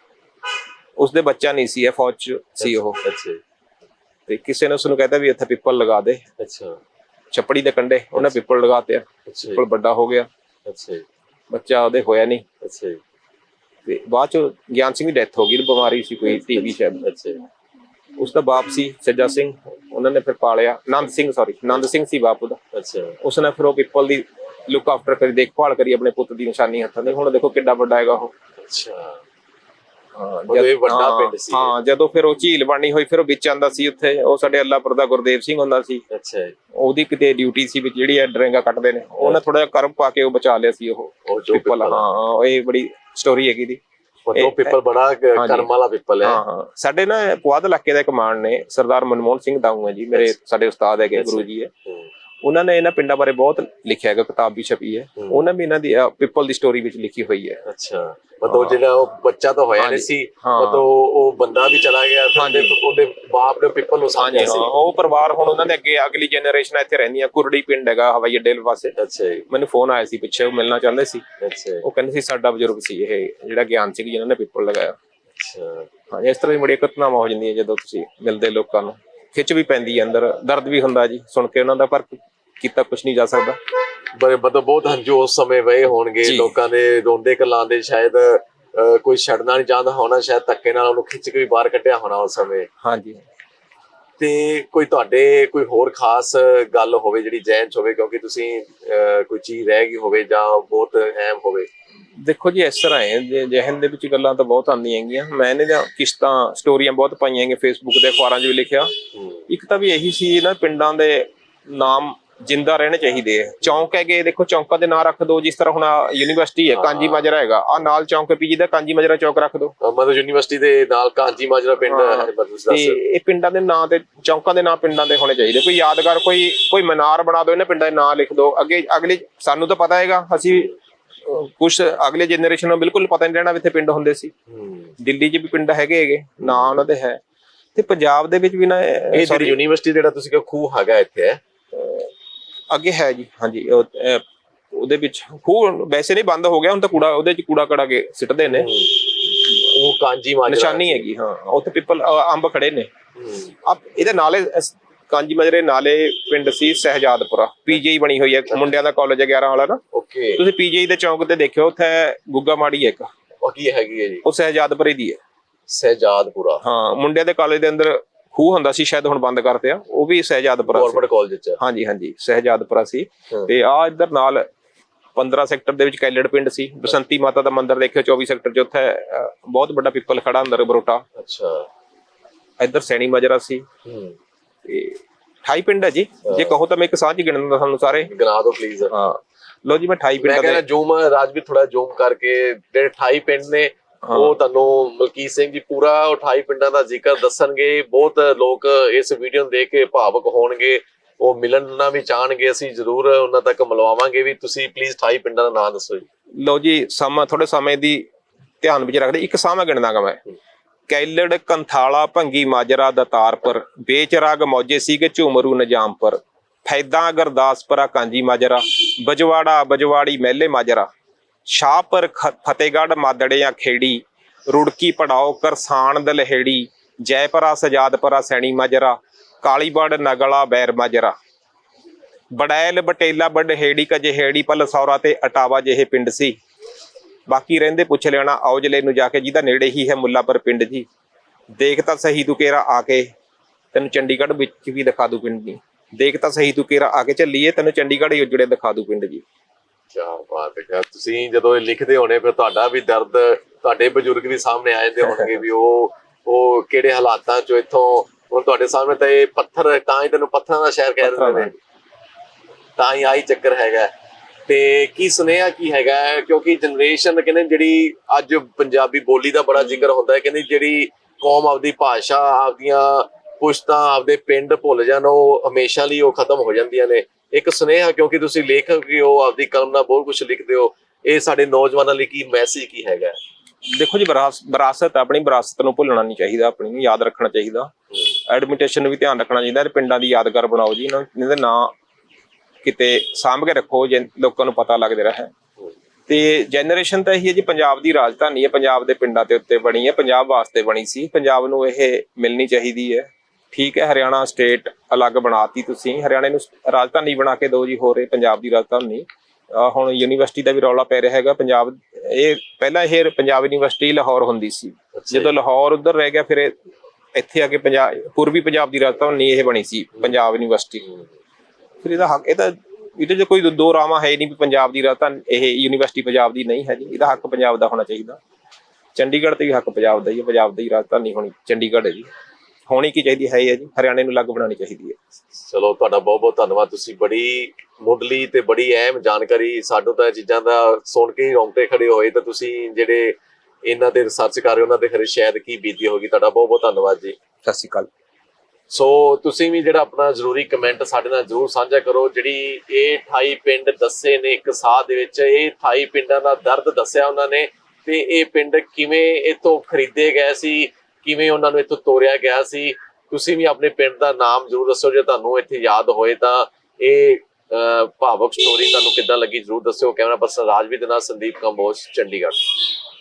ਉਸਦੇ ਬੱਚਾ ਨਹੀਂ ਸੀ ਇਹ ਫੌਜ 'ਚ ਸੀ ਉਹ। ਅੱਛਾ। ਤੇ ਕਿਸੇ ਨੇ ਉਸਨੂੰ ਕਹਿੰਦਾ ਵੀ ਇੱਥੇ ਪਿੱਪਲ ਲਗਾ ਦੇ। ਅੱਛਾ। ਛੱਪੜੀ ਦੇ ਕੰਢੇ ਉਹਨੇ ਪਿੱਪਲ ਲਗਾਤੇ ਪਿੱਪਲ ਵੱਡਾ ਹੋ ਗਿਆ। ਅੱਛਾ। ਬੱਚਾ ਉਹਦੇ ਹੋਇਆ ਨਹੀਂ। ਅੱਛਾ। ਤੇ ਬਾਅਦ ਚ ਗਿਆਨ ਸਿੰਘ ਦੀ ਡੈਥ ਹੋ ਗਈ ਬਿਮਾਰੀ ਸੀ ਕੋਈ ਟੀਵੀ ਸ਼ਾਇਦ। ਅੱਛਾ। ਉਸ ਦਾ ਬਾਪ ਸੀ ਸੱਜਾ ਸਿੰਘ ਉਹਨਾਂ ਨੇ ਫਿਰ ਪਾਲਿਆ। ਨੰਦ ਸਿੰਘ ਸੌਰੀ ਨੰਦ ਸਿੰਘ ਸੀ ਬਾਪ ਉਹਦਾ। ਅੱਛਾ। ਉਸਨੇ ਫਿਰ ਉਹ ਪਿੱਪਲ ਦੀ ਲੁੱਕ ਆਫਟਰ ਕਰੀ ਦੇਖਭਾਲ ਕਰੀ ਆਪਣੇ ਪੁੱਤ ਦੀ ਨਿਸ਼ਾਨੀ ਹੱਥਾਂ ਦੇ। ਹੁਣ ਦੇਖੋ ਕਿੱਡਾ ਵੱਡਾ ਹੈਗਾ ਉਹ। ਅੱਛਾ। ਹਾਂ ਇਹ ਵੱਡਾ ਪਿੰਡ ਸੀ। ਹਾਂ ਜਦੋਂ ਫਿਰ ਉਹ ਝੀਲ ਬਣੀ ਹੋਈ ਫਿਰ ਉਹ ਵਿੱਚ ਆਂਦਾ ਸੀ ਉੱਥੇ। ਉਹ ਸਾਡੇ ਅੱਲਾਪੁਰ ਦਾ ਗੁਰਦੇਵ ਸਿੰਘ ਹੁੰਦਾ ਸੀ। ਅੱਛਾ ਉਹਦੀ ਕਿਤੇ ਡਿਊਟੀ ਸੀ ਵਿੱਚ ਜਿਹੜੀ ਡਰੇਂਗਾ ਕੱਟਦੇ ਨੇ। ਉਹਨੇ ਥੋੜਾ ਜਿਹਾ ਕਰਮ ਪਾ ਕੇ ਉਹ ਬਚਾ ਲਿਆ ਸੀ ਉਹ ਪਿੱਪਲ ਹਾਂ ਇਹ ਬੜੀ ਸਟੋਰੀ ਹੈਗੀ ਦੀ। ਉਹ ਇਹ- ਪਿੱਪਲ ਬੜਾ। ਕਰਮ ਵਾਲਾ ਪਿੱਪਲ ਹੈ। ਸਾਡੇ ਨਾ ਪੁਆਧ ਇਲਾਕੇ ਦਾ ਕਮਾਂਡ ਨੇ ਸਰਦਾਰ ਮਨਮੋਹਨ ਸਿੰਘ ਦਾਊ ਹੈ ਜੀ ਮੇਰੇ ਸਾਡੇ ਉਸਤਾਦ ਹੈਗੇ ਗੁਰੂ ਜੀ ਹੂੰ, ਉਹਨਾਂ ਨੇ ਇਹਨਾਂ ਪਿੰਡਾਂ ਬਾਰੇ ਬਹੁਤ ਲਿਖਿਆ ਹੈਗਾ ਕਿਤਾਬ ਵੀ ਛਪੀ ਹੈ। ਹੂੰ। ਉਹਨਾਂ ਵੀ ਇਹਨਾਂ ਦੀ ਪਿੱਪਲ ਦੀ ਸਟੋਰੀ ਵਿੱਚ ਲਿਖੀ ਹੋਈ ਹੈ। ਅੱਛਾ। ਮਤਲਬ ਜਿਹੜਾ ਉਹ ਬੱਚਾ ਤਾਂ ਹੋਇਆ ਨਹੀਂ ਸੀ ਹਾਂ। ਮਤਲਬ ਉਹ ਬੰਦਾ ਵੀ ਚਲਾ ਗਿਆ ਹਾਂਜੀ। ਉਹਦੇ- ਬਾਪ ਨੇ ਪਿੱਪਲ ਨੂੰ ਹਾਂ ਸੀ। ਉਹ ਪਰਿਵਾਰ ਹੁਣ ਉਹਨਾਂ ਦੇ ਅੱਗੇ ਅਗਲੀ ਜਨਰੇਸ਼ਨ ਇੱਥੇ ਰਹਿੰਦੀਆਂ ਕੁਰੜੀ ਪਿੰਡ ਹੈਗਾ ਹਵਾਈ ਅੱਡੇ ਪਾਸੇ। ਅੱਛਾ ਮੈਨੂੰ ਫੋਨ ਆਇਆ ਸੀ ਪਿੱਛੇ ਉਹ ਮਿਲਣਾ ਚਾਹੁੰਦੇ ਸੀ। ਅੱਛਾ ਉਹ ਕਹਿੰਦੇ ਸੀ ਸਾਡਾ ਬਜ਼ੁਰਗ ਸੀ ਇਹ ਜਿਹੜਾ ਗਿਆਨ ਸਿੰਘ ਜਿਨ੍ਹਾਂ ਨੇ ਪਿੱਪਲ ਲਗਾਇਆ। ਅੱਛਾ। ਹਾਂ ਇਸ ਤਰ੍ਹਾਂ ਦੀ ਬੜੀਆਂ ਘਟਨਾਵਾਂ ਹੋ ਜਾਂਦੀਆਂ ਜਦੋਂ ਤੁਸੀਂ ਮਿਲਦੇ ਲੋਕਾਂ ਨੂੰ। ਖਿੱਚ ਵੀ ਪੈਂਦੀ ਹੈ ਅੰਦਰ ਦਰਦ ਵੀ ਹੁੰਦਾ ਜੀ ਸੁਣ ਕੇ ਉਹਨਾਂ ਦਾ ਪਰ ਕੀਤਾ ਕੁਝ ਨਹੀਂ ਜਾ ਸਕਦਾ। ਬੜੇ ਮਤਲਬ ਬਹੁਤ ਹੰਝੂ ਉਸ ਸਮੇਂ ਵਏ ਹੋਣਗੇ। ਲੋਕਾਂ ਦੇ ਰੋਂਦੇ ਕਲਾਉਂਦੇ ਸ਼ਾਇਦ ਕੋਈ ਛੱਡਣਾ ਨਹੀਂ ਚਾਹੁੰਦਾ ਹੋਣਾ ਸ਼ਾਇਦ ਧੱਕੇ ਨਾਲ ਉਹਨੂੰ ਖਿੱਚ ਕੇ ਵੀ ਬਾਹਰ ਕੱਢਿਆ ਹੋਣਾ ਉਸ ਸਮੇਂ। ਹਾਂਜੀ। ਤੇ ਕੋਈ ਤੁਹਾਡੇ ਕੋਈ ਹੋਰ ਖਾਸ ਗੱਲ ਹੋਵੇ ਜਿਹੜੀ ਜੈਨ ਚ ਹੋਵੇ ਕਿਉਂਕਿ ਤੁਸੀਂ ਕੋਈ ਚੀਜ਼ ਰਹਿ ਗਈ ਹੋਵੇ ਜਾਂ ਬਹੁਤ ਅਹਿਮ ਹੋਵੇ। ਦੇਖੋ ਜੀ ਇਸ ਤਰ੍ਹਾਂ ਹੈ ਜਹਿਨ ਦੇ ਵਿੱਚ ਗੱਲਾਂ ਤਾਂ ਬਹੁਤ ਆਉਂਦੀਆਂ ਹੈਗੀਆਂ। ਮੈਂ ਨੇ ਜਾਂ ਕਿਸ਼ਤਾਂ ਸਟੋਰੀਆਂ ਬਹੁਤ ਪਾਈਆਂ ਹੈਗੀਆਂ ਫੇਸਬੁੱਕ ਤੇ ਅਖਬਾਰਾਂ 'ਚ ਵੀ ਲਿਖਿਆ। ਹੂੰ, ਇੱਕ ਤਾਂ ਵੀ ਇਹੀ ਸੀ ਨਾ ਪਿੰਡਾਂ ਦੇ ਨਾਮ ਜਿੰਦਾ ਰਹਿਣੇ ਚਾਹੀਦੇ ਆ। ਚੌਂਕ ਹੈਗੇ ਦੇਖੋ ਚੌਂਕਾਂ ਦੇ ਨਾਂ ਰੱਖ ਦਿਓ ਜਿਸ ਤਰ੍ਹਾਂ ਹੁਣ ਯੂਨੀਵਰਸਿਟੀ ਹੈ ਕਾਂਜੀ ਮਾਜਰਾ ਹੈਗਾ। ਆ ਨਾਲ ਚੌਂਕ ਪੀਜੀ ਦਾ ਕਾਂਜੀ ਮਾਜਰਾ ਚੌਕ ਰੱਖ ਦਿਓ ਅਹ, ਮਤਲਬ ਯੂਨੀਵਰਸਿਟੀ ਦੇ ਨਾਲ ਕਾਂਜੀ ਮਾਜਰਾ ਪਿੰਡ ਹਾਂ। ਹੈ। ਤੇ ਇਹ ਪਿੰਡਾਂ ਦੇ ਨਾਂ ਤੇ ਚੌਂਕਾਂ ਦੇ ਨਾਂ ਪਿੰਡਾਂ ਦੇ ਹੋਣੇ ਚਾਹੀਦੇ। ਕੋਈ ਯਾਦਗਾਰ ਕੋਈ ਕੋਈ ਮਨਾਰ ਬਣਾ ਦਿਓ ਇਹਨਾਂ ਪਿੰਡਾਂ ਦੇ ਨਾਂ ਲਿਖ ਦਿਓ ਅੱਗੇ ਅਗਲੇ ਸਾਨੂੰ ਤਾਂ ਪਤਾ ਹੈਗਾ ਅਸੀਂ ਕੁਝ ਅਗਲੇ ਜਨਰੇਸ਼ਨ ਨੂੰ ਬਿਲਕੁਲ ਪਤਾ ਨਹੀਂ ਰਹਿਣਾ ਵੀ ਇੱਥੇ ਪਿੰਡ ਹੁੰਦੇ ਸੀ। ਦਿੱਲੀ 'ਚ ਵੀ ਪਿੰਡ ਹੈਗੇ ਹੈਗੇ ਨਾਂ ਉਹਨਾਂ ਦੇ ਹੈ। ਤੇ ਪੰਜਾਬ ਦੇ ਵਿੱਚ ਵੀ ਨਾ ਇਹ ਜਿਹੜੀ ਯੂਨੀਵਰਸਿਟੀ ਜਿਹੜਾ ਤੁਸੀਂ ਕਿਹਾ ਖੂਹ ਹੈਗਾ ਇੱਥੇ ਅੱਗੇ ਹੈ ਜੀ ਹਾਂਜੀ ਉਹਦੇ ਵਿੱਚ ਖੂਹ ਵੈਸੇ ਨਹੀਂ ਬੰਦ ਹੋ ਗਿਆ ਹੁਣ ਤਾਂ ਕੂੜਾ ਉਹਦੇ 'ਚ ਕੂੜਾ ਕੜਾ ਕੇ ਸਿੱਟਦੇ ਨੇ। ਉਹ ਕਾਂਜੀ ਮਾਜਰਾ ਨਿਸ਼ਾਨੀ ਹੈਗੀ ਹਾਂ ਉੱਥੇ ਪਿੱਪਲ ਅੰਬ ਖੜੇ ਨੇ। ਆ ਇਹਦੇ ਨਾਲੇ ਕਾਂਜੀ ਮਜਰੇ ਨਾਲੇ ਪਿੰਡ ਸੀ ਸਹਿਜਾਦਪੁਰਾ। ਪੀਜੀਆਈ ਬਣੀ ਹੋਈ ਹੈ ਮੁੰਡਿਆਂ ਦਾ ਕਾਲਜ ਹੈ 11 ਵਾਲਾ ਨਾ। ਓਕੇ ਤੁਸੀਂ ਪੀਜੀਆਈ ਦੇ ਚੌਂਕ ਤੇ ਦੇਖਿਓ ਉੱਥੇ ਗੁੱਗਾ ਮਾੜੀ ਹੈ ਇੱਕ। ਉਹ ਕੀ ਹੈਗੀ ਹੈ ਜੀ? ਉਹ ਸਹਿਜਾਦਪੁਰੇ ਦੀ ਹੈ। ਸਹਿਜਾਦਪੁਰਾ। ਹਾਂ ਮੁੰਡਿਆਂ ਦੇ ਕਾਲਜ ਦੇ ਅੰਦਰ ਖੂਹ ਹੁੰਦਾ ਸੀ ਸ਼ਾਇਦ ਹੁਣ ਬੰਦ ਕਰਤੇ ਆ ਉਹ ਵੀ ਸਹਿਜਾਦਪੁਰਾ ਸੀ। ਗਵਰਨਮੈਂਟ ਕਾਲਜ ਚ ਹਾਂਜੀ ਹਾਂਜੀ ਸਹਿਜਾਦਪੁਰਾ ਸੀ। ਤੇ ਆ ਇੱਧਰ ਨਾਲ 15 ਸੈਕਟਰ ਦੇ ਵਿੱਚ ਕੈਲੜ ਪਿੰਡ ਸੀ। ਬਸੰਤੀ ਮਾਤਾ ਦਾ ਮੰਦਿਰ ਦੇਖਿਓ 24 ਸੈਕਟਰ 'ਚ ਉੱਥੇ ਬਹੁਤ ਵੱਡਾ ਪਿੱਪਲ ਖੜਾ ਅੰਦਰ ਬਰੋਟਾ। ਅੱਛਾ। ਇੱਧਰ ਸੈਣੀ ਮਜਰਾ ਸੀ। ਹੂੰ। ਤੇ 28 ਪਿੰਡ ਹੈ ਜੀ। ਜੇ ਕਹੋ ਤਾਂ ਮੈਂ ਇੱਕ ਸਾਂਝ ਗਿਣ ਦਿੰਦਾ ਤੁਹਾਨੂੰ ਸਾਰੇ। ਗਿਣਾ ਦਿਓ ਪਲੀਜ਼ ਹਾਂ। ਲੋ ਜੀ ਮੈਂ 28 ਮੈਂ ਪਿੰਡਾਂ ਕਹਿੰਦਾ ਦੇ ਜੂਮ ਰਾਜ ਵੀ ਥੋੜਾ ਜੂਮ ਕਰਕੇ ਜਿਹੜੇ 28 ਪਿੰਡ ਨੇ ਉਹ ਤੁਹਾਨੂੰ ਮਲਕੀਤ ਸਿੰਘ ਜੀ ਪੂਰਾ 28 ਪਿੰਡਾਂ ਦਾ ਜ਼ਿਕਰ ਦੱਸਣਗੇ। ਬਹੁਤ ਲੋਕ ਇਸ ਵੀਡੀਓ ਨੂੰ ਦੇਖ ਕੇ ਭਾਵਕ ਹੋਣਗੇ। ਉਹ ਮਿਲਣਾ ਵੀ ਚਾਹਣਗੇ ਅਸੀਂ ਜ਼ਰੂਰ ਉਹਨਾਂ ਤੱਕ ਮਿਲਵਾਵਾਂਗੇ ਵੀ ਤੁਸੀਂ ਪਲੀਜ਼ 28 ਪਿੰਡਾਂ ਦਾ ਨਾਮ ਦੱਸੋ ਜੀ। ਲੋ ਜੀ ਸਮਾਂ ਥੋੜੇ ਸਮੇਂ ਦੀ ਧਿਆਨ ਵਿੱਚ ਰੱਖਦੇ। ਇੱਕ ਸਾਹ ਮੈਂ ਗਿਣਦਾਗਾ ਮੈਂ। ਕੈਲੜ, ਕੰਥਾਲਾ, ਭੰਗੀ, ਮਾਜਰਾ, ਦਤਾਰਪੁਰ, ਬੇਚਰਾਗ ਮੌਜੇ ਸੀਗੇ ਝੂਮਰੂ ਨਿਜਾਮਪੁਰ। ਫੈਦਾਂ, ਗੁਰਦਾਸਪੁਰਾ, ਕਾਂਜੀ ਮਾਜਰਾ, ਬਜਵਾੜਾ, ਬਜਵਾੜੀ, ਮਹਿਲੇ ਮਾਜਰਾ। ਸ਼ਾਹਪੁਰ, ਖ- ਫਤਿਹਗੜ੍ਹ, ਮਾਦੜਿਆਂ, ਖੇੜੀ, ਰੁੜਕੀ, ਪੜਾਓ ਕਰਸਾਨ ਦਲਹੇੜੀ, ਜੈਪੁਰਾ, ਸਜਾਦਪੁਰਾ, ਸੈਣੀ ਮਾਜਰਾ, ਕਾਲੀਬੜ, ਨਗਲਾ, ਬੈਰ ਮਾਜਰਾ। ਬੜੈਲ, ਬਟੇਲਾ, ਬਡਹੇੜੀ, ਕਜਹੇੜੀ ਪਲਸੌਰਾ ਤੇ ਅਟਾਵਾ ਜਿਹੇ ਪਿੰਡ ਸੀ। ਬਾਕੀ ਰਹਿੰਦੇ ਪੁੱਛ ਲੈਣਾ ਔਜਲੇ ਨੂੰ ਜਾ ਕੇ ਜਿਹਦਾ ਨੇੜੇ ਹੀ ਹੈ ਮੁੱਲਾਪੁਰ ਪਿੰਡ ਜੀ। ਦੇਖ ਤਾਂ ਸਹੀ ਤੂੰ ਕੇਰਾ ਆ ਕੇ ਤੈਨੂੰ ਚੰਡੀਗੜ੍ਹ ਵਿੱਚ ਵੀ ਦਿਖਾ ਦੂ ਪਿੰਡ ਜੀ। ਦੇਖ ਤਾਂ ਸਹੀ ਤੂੰ ਕੇਰਾ ਆ ਕੇ ਚੱਲੀਏ ਤੈਨੂੰ ਚੰਡੀਗੜ੍ਹ ਹੀ ਉਜੜੇ ਦਿਖਾ ਦੂ ਪਿੰਡ ਜੀ। ਕੀ ਬਾਤ ਹੈ ਕਿਆ ਤੁਸੀਂ ਜਦੋਂ ਇਹ ਲਿਖਦੇ ਹੋਣੇ ਫਿਰ ਤੁਹਾਡਾ ਵੀ ਦਰਦ ਤੁਹਾਡੇ ਬਜ਼ੁਰਗ ਵੀ ਸਾਹਮਣੇ ਆ ਜਾਂਦੇ ਹੋਣਗੇ ਵੀ ਉਹ ਉਹ ਕਿਹੜੇ ਹਾਲਾਤਾਂ ਚੋਂ ਇੱਥੋਂ ਹੁਣ ਤੁਹਾਡੇ ਸਾਹਮਣੇ ਤਾਂ ਇਹ ਪੱਥਰ ਤਾਂ ਹੀ ਤੈਨੂੰ ਪੱਥਰਾਂ ਦਾ ਸ਼ਹਿਰ ਕਹਿ ਦਿੰਦੇ ਨੇ। ਤਾਂ ਹੀ ਆਹੀ ਚੱਕਰ ਹੈਗਾ। ਤੇ ਕੀ ਸੁਨੇਹਾ ਕੀ ਹੈਗਾ? ਕਿਉਂਕਿ ਜਨਰੇਸ਼ਨ ਕਹਿੰਦੇ ਜਿਹੜੀ ਅੱਜ ਪੰਜਾਬੀ ਬੋਲੀ ਦਾ ਬੜਾ ਜ਼ਿਕਰ ਹੁੰਦਾ ਹੈ ਕਹਿੰਦੇ ਜਿਹੜੀ ਕੌਮ ਆਪਦੀ ਭਾਸ਼ਾ ਆਪਦੀਆਂ ਪੁਸ਼ਤਾਂ ਆਪਦੇ ਪਿੰਡ ਭੁੱਲ ਜਾਣ ਉਹ ਹਮੇਸ਼ਾ ਲਈ ਉਹ ਖਤਮ ਹੋ ਜਾਂਦੀਆਂ ਨੇ। ਇੱਕ ਸੁਨੇਹਾ ਕਿਉਂਕਿ ਤੁਸੀਂ ਲੇਖਕ ਹੋ ਆਪਦੀ ਕਲਮ ਨਾਲ ਬਹੁਤ ਕੁਝ ਲਿਖਦੇ ਹੋ ਇਹ ਸਾਡੇ ਨੌਜਵਾਨਾਂ ਲਈ ਕੀ ਮੈਸੇਜ ਕੀ ਹੈਗਾ? ਦੇਖੋ ਜੀ ਵਿਰਾਸ- ਵਿਰਾਸਤ ਆਪਣੀ ਵਿਰਾਸਤ ਨੂੰ ਭੁੱਲਣਾ ਨਹੀਂ ਚਾਹੀਦਾ ਆਪਣੀ ਨੂੰ ਯਾਦ ਰੱਖਣਾ ਚਾਹੀਦਾ। ਐਡਮਿਨਿਸਟ੍ਰੇਸ਼ਨ ਨੂੰ ਵੀ ਧਿਆਨ ਰੱਖਣਾ ਚਾਹੀਦਾ ਪਿੰਡਾਂ ਦੀ ਯਾਦਗਾਰ ਬਣਾਓ ਜੀ ਇਹਨਾਂ ਦੇ ਨਾਂ ਕਿਤੇ ਸਾਂਭ ਕੇ ਰੱਖੋ ਜੇ ਲੋਕਾਂ ਨੂੰ ਪਤਾ ਲੱਗਦੇ ਰਹੇ। ਤੇ ਜਨਰੇਸ਼ਨ ਤਾਂ ਇਹੀ ਹੈ ਜੀ ਪੰਜਾਬ ਦੀ ਰਾਜਧਾਨੀ ਹੈ ਪੰਜਾਬ ਦੇ ਪਿੰਡਾਂ ਦੇ ਉੱਤੇ ਬਣੀ ਹੈ ਪੰਜਾਬ ਵਾਸਤੇ ਬਣੀ ਸੀ। ਪੰਜਾਬ ਨੂੰ ਇਹ ਮਿਲਣੀ ਚਾਹੀਦੀ ਹੈ। ਠੀਕ ਹੈ ਹਰਿਆਣਾ ਸਟੇਟ ਅਲੱਗ ਬਣਾਤੀ ਤੁਸੀਂ। ਹਰਿਆਣੇ ਨੂੰ ਰਾਜਧਾਨੀ ਬਣਾ ਕੇ ਦਿਓ ਜੀ ਹੋਰ ਇਹ ਪੰਜਾਬ ਦੀ ਰਾਜਧਾਨੀ। ਹੁਣ ਯੂਨੀਵਰਸਿਟੀ ਦਾ ਵੀ ਰੌਲਾ ਪੈ ਰਿਹਾ ਹੈਗਾ। ਪੰਜਾਬ ਇਹ ਪਹਿਲਾਂ ਇਹ ਪੰਜਾਬ ਯੂਨੀਵਰਸਿਟੀ ਲਾਹੌਰ ਹੁੰਦੀ ਸੀ। ਜਦੋਂ ਲਾਹੌਰ ਉਧਰ ਰਹਿ ਗਿਆ ਫਿਰ ਇੱਥੇ ਆ ਕੇ ਪੰਜਾਬ ਪੂਰਬੀ ਪੰਜਾਬ ਦੀ ਰਾਜਧਾਨੀ ਇਹ ਬਣੀ ਸੀ ਪੰਜਾਬ ਯੂਨੀਵਰਸਿਟੀ ਫਿਰ ਇਹਦਾ ਹੱਕ ਇਹ ਤਾਂ ਇਹਦੇ 'ਚ ਕੋਈ ਦੋ ਰਾਮਾ ਹੈ ਨਹੀਂ ਵੀ ਪੰਜਾਬ ਦੀ ਰਾਜਧਾਨੀ ਇਹ ਯੂਨੀਵਰਸਿਟੀ ਪੰਜਾਬ ਦੀ ਨਹੀਂ ਹੈ ਜੀ। ਇਹਦਾ ਹੱਕ ਪੰਜਾਬ ਦਾ ਹੋਣਾ ਚਾਹੀਦਾ। ਚੰਡੀਗੜ੍ਹ ਤੇ ਵੀ ਹੱਕ ਪੰਜਾਬ ਦਾ ਹੀ ਹੈ। ਪੰਜਾਬ ਦੀ ਰਾਜਧਾਨੀ ਹੋਣੀ ਚੰਡੀਗੜ੍ਹ ਹੈ ਜੀ। ਹੋਣੀ ਕੀ ਚਾਹੀਦੀ ਹੈ ਜੀ। ਹਰਿਆਣੇ ਨੂੰ ਅਲੱਗ ਬਣਾਉਣੀ ਚਾਹੀਦੀ ਹੈ। ਚਲੋ ਤੁਹਾਡਾ ਬਹੁਤ ਬਹੁਤ ਧੰਨਵਾਦ। ਤੁਸੀਂ ਬੜੀ ਮੁੱਢਲੀ ਤੇ ਬੜੀ ਅਹਿਮ ਜਾਣਕਾਰੀ ਸਾਨੂੰ ਤਾਂ ਚੀਜ਼ਾਂ ਦਾ ਸੁਣ ਕੇ ਹੀ ਰੌਂਗਟੇ ਖੜੇ ਹੋਏ ਤਾਂ ਤੁਸੀਂ ਜਿਹੜੇ ਇਹਨਾਂ ਤੇ ਰਿਸਰਚ ਕਰ ਰਹੇ ਉਹਨਾਂ ਦੇ ਖਰੇ ਸ਼ਾਇਦ ਕੀ ਬੀਤੀ ਹੋਗੀ ਤੁਹਾਡਾ ਬਹੁਤ ਬਹੁਤ ਧੰਨਵਾਦ ਜੀ। ਸਤਿ ਸ਼੍ਰੀ ਅਕਾਲ। ਸੋ ਤੁਸੀਂ ਵੀ ਜਿਹੜਾ ਆਪਣਾ ਜ਼ਰੂਰੀ ਕਮੈਂਟ ਸਾਡੇ ਨਾਲ ਜ਼ਰੂਰ ਸਾਂਝਾ ਕਰੋ ਜਿਹੜੀ ਇਹ 28 ਪਿੰਡ ਦੱਸੇ ਨੇ ਇੱਕ ਸਾਹ ਦੇ ਵਿੱਚ ਇਹ 28 ਪਿੰਡਾਂ ਦਾ ਦਰਦ ਦੱਸਿਆ ਉਹਨਾਂ ਨੇ ਤੇ ਇਹ ਪਿੰਡ ਕਿਵੇਂ ਇਥੋਂ ਖਰੀਦੇ ਗਏ ਸੀ ਕਿਵੇਂ ਉਹਨਾਂ ਨੂੰ ਇਥੋਂ ਤੋਰਿਆ ਗਿਆ ਸੀ ਤੁਸੀਂ ਵੀ ਆਪਣੇ ਪਿੰਡ ਦਾ ਨਾਮ ਜ਼ਰੂਰ ਦੱਸੋ ਜੇ ਤੁਹਾਨੂੰ ਇੱਥੇ ਯਾਦ ਹੋਏ ਤਾਂ ਇਹ ਅਹ, ਭਾਵਕ ਸਟੋਰੀ ਤੁਹਾਨੂੰ ਕਿੱਦਾਂ ਲੱਗੀ ਜ਼ਰੂਰ ਦੱਸਿਓ। ਕੈਮਰਾ ਪਰਸਨ ਰਾਜਵੀਰ ਦੇ ਨਾਲ ਸੰਦੀਪ ਕੰਬੋਜ ਚੰਡੀਗੜ੍ਹ।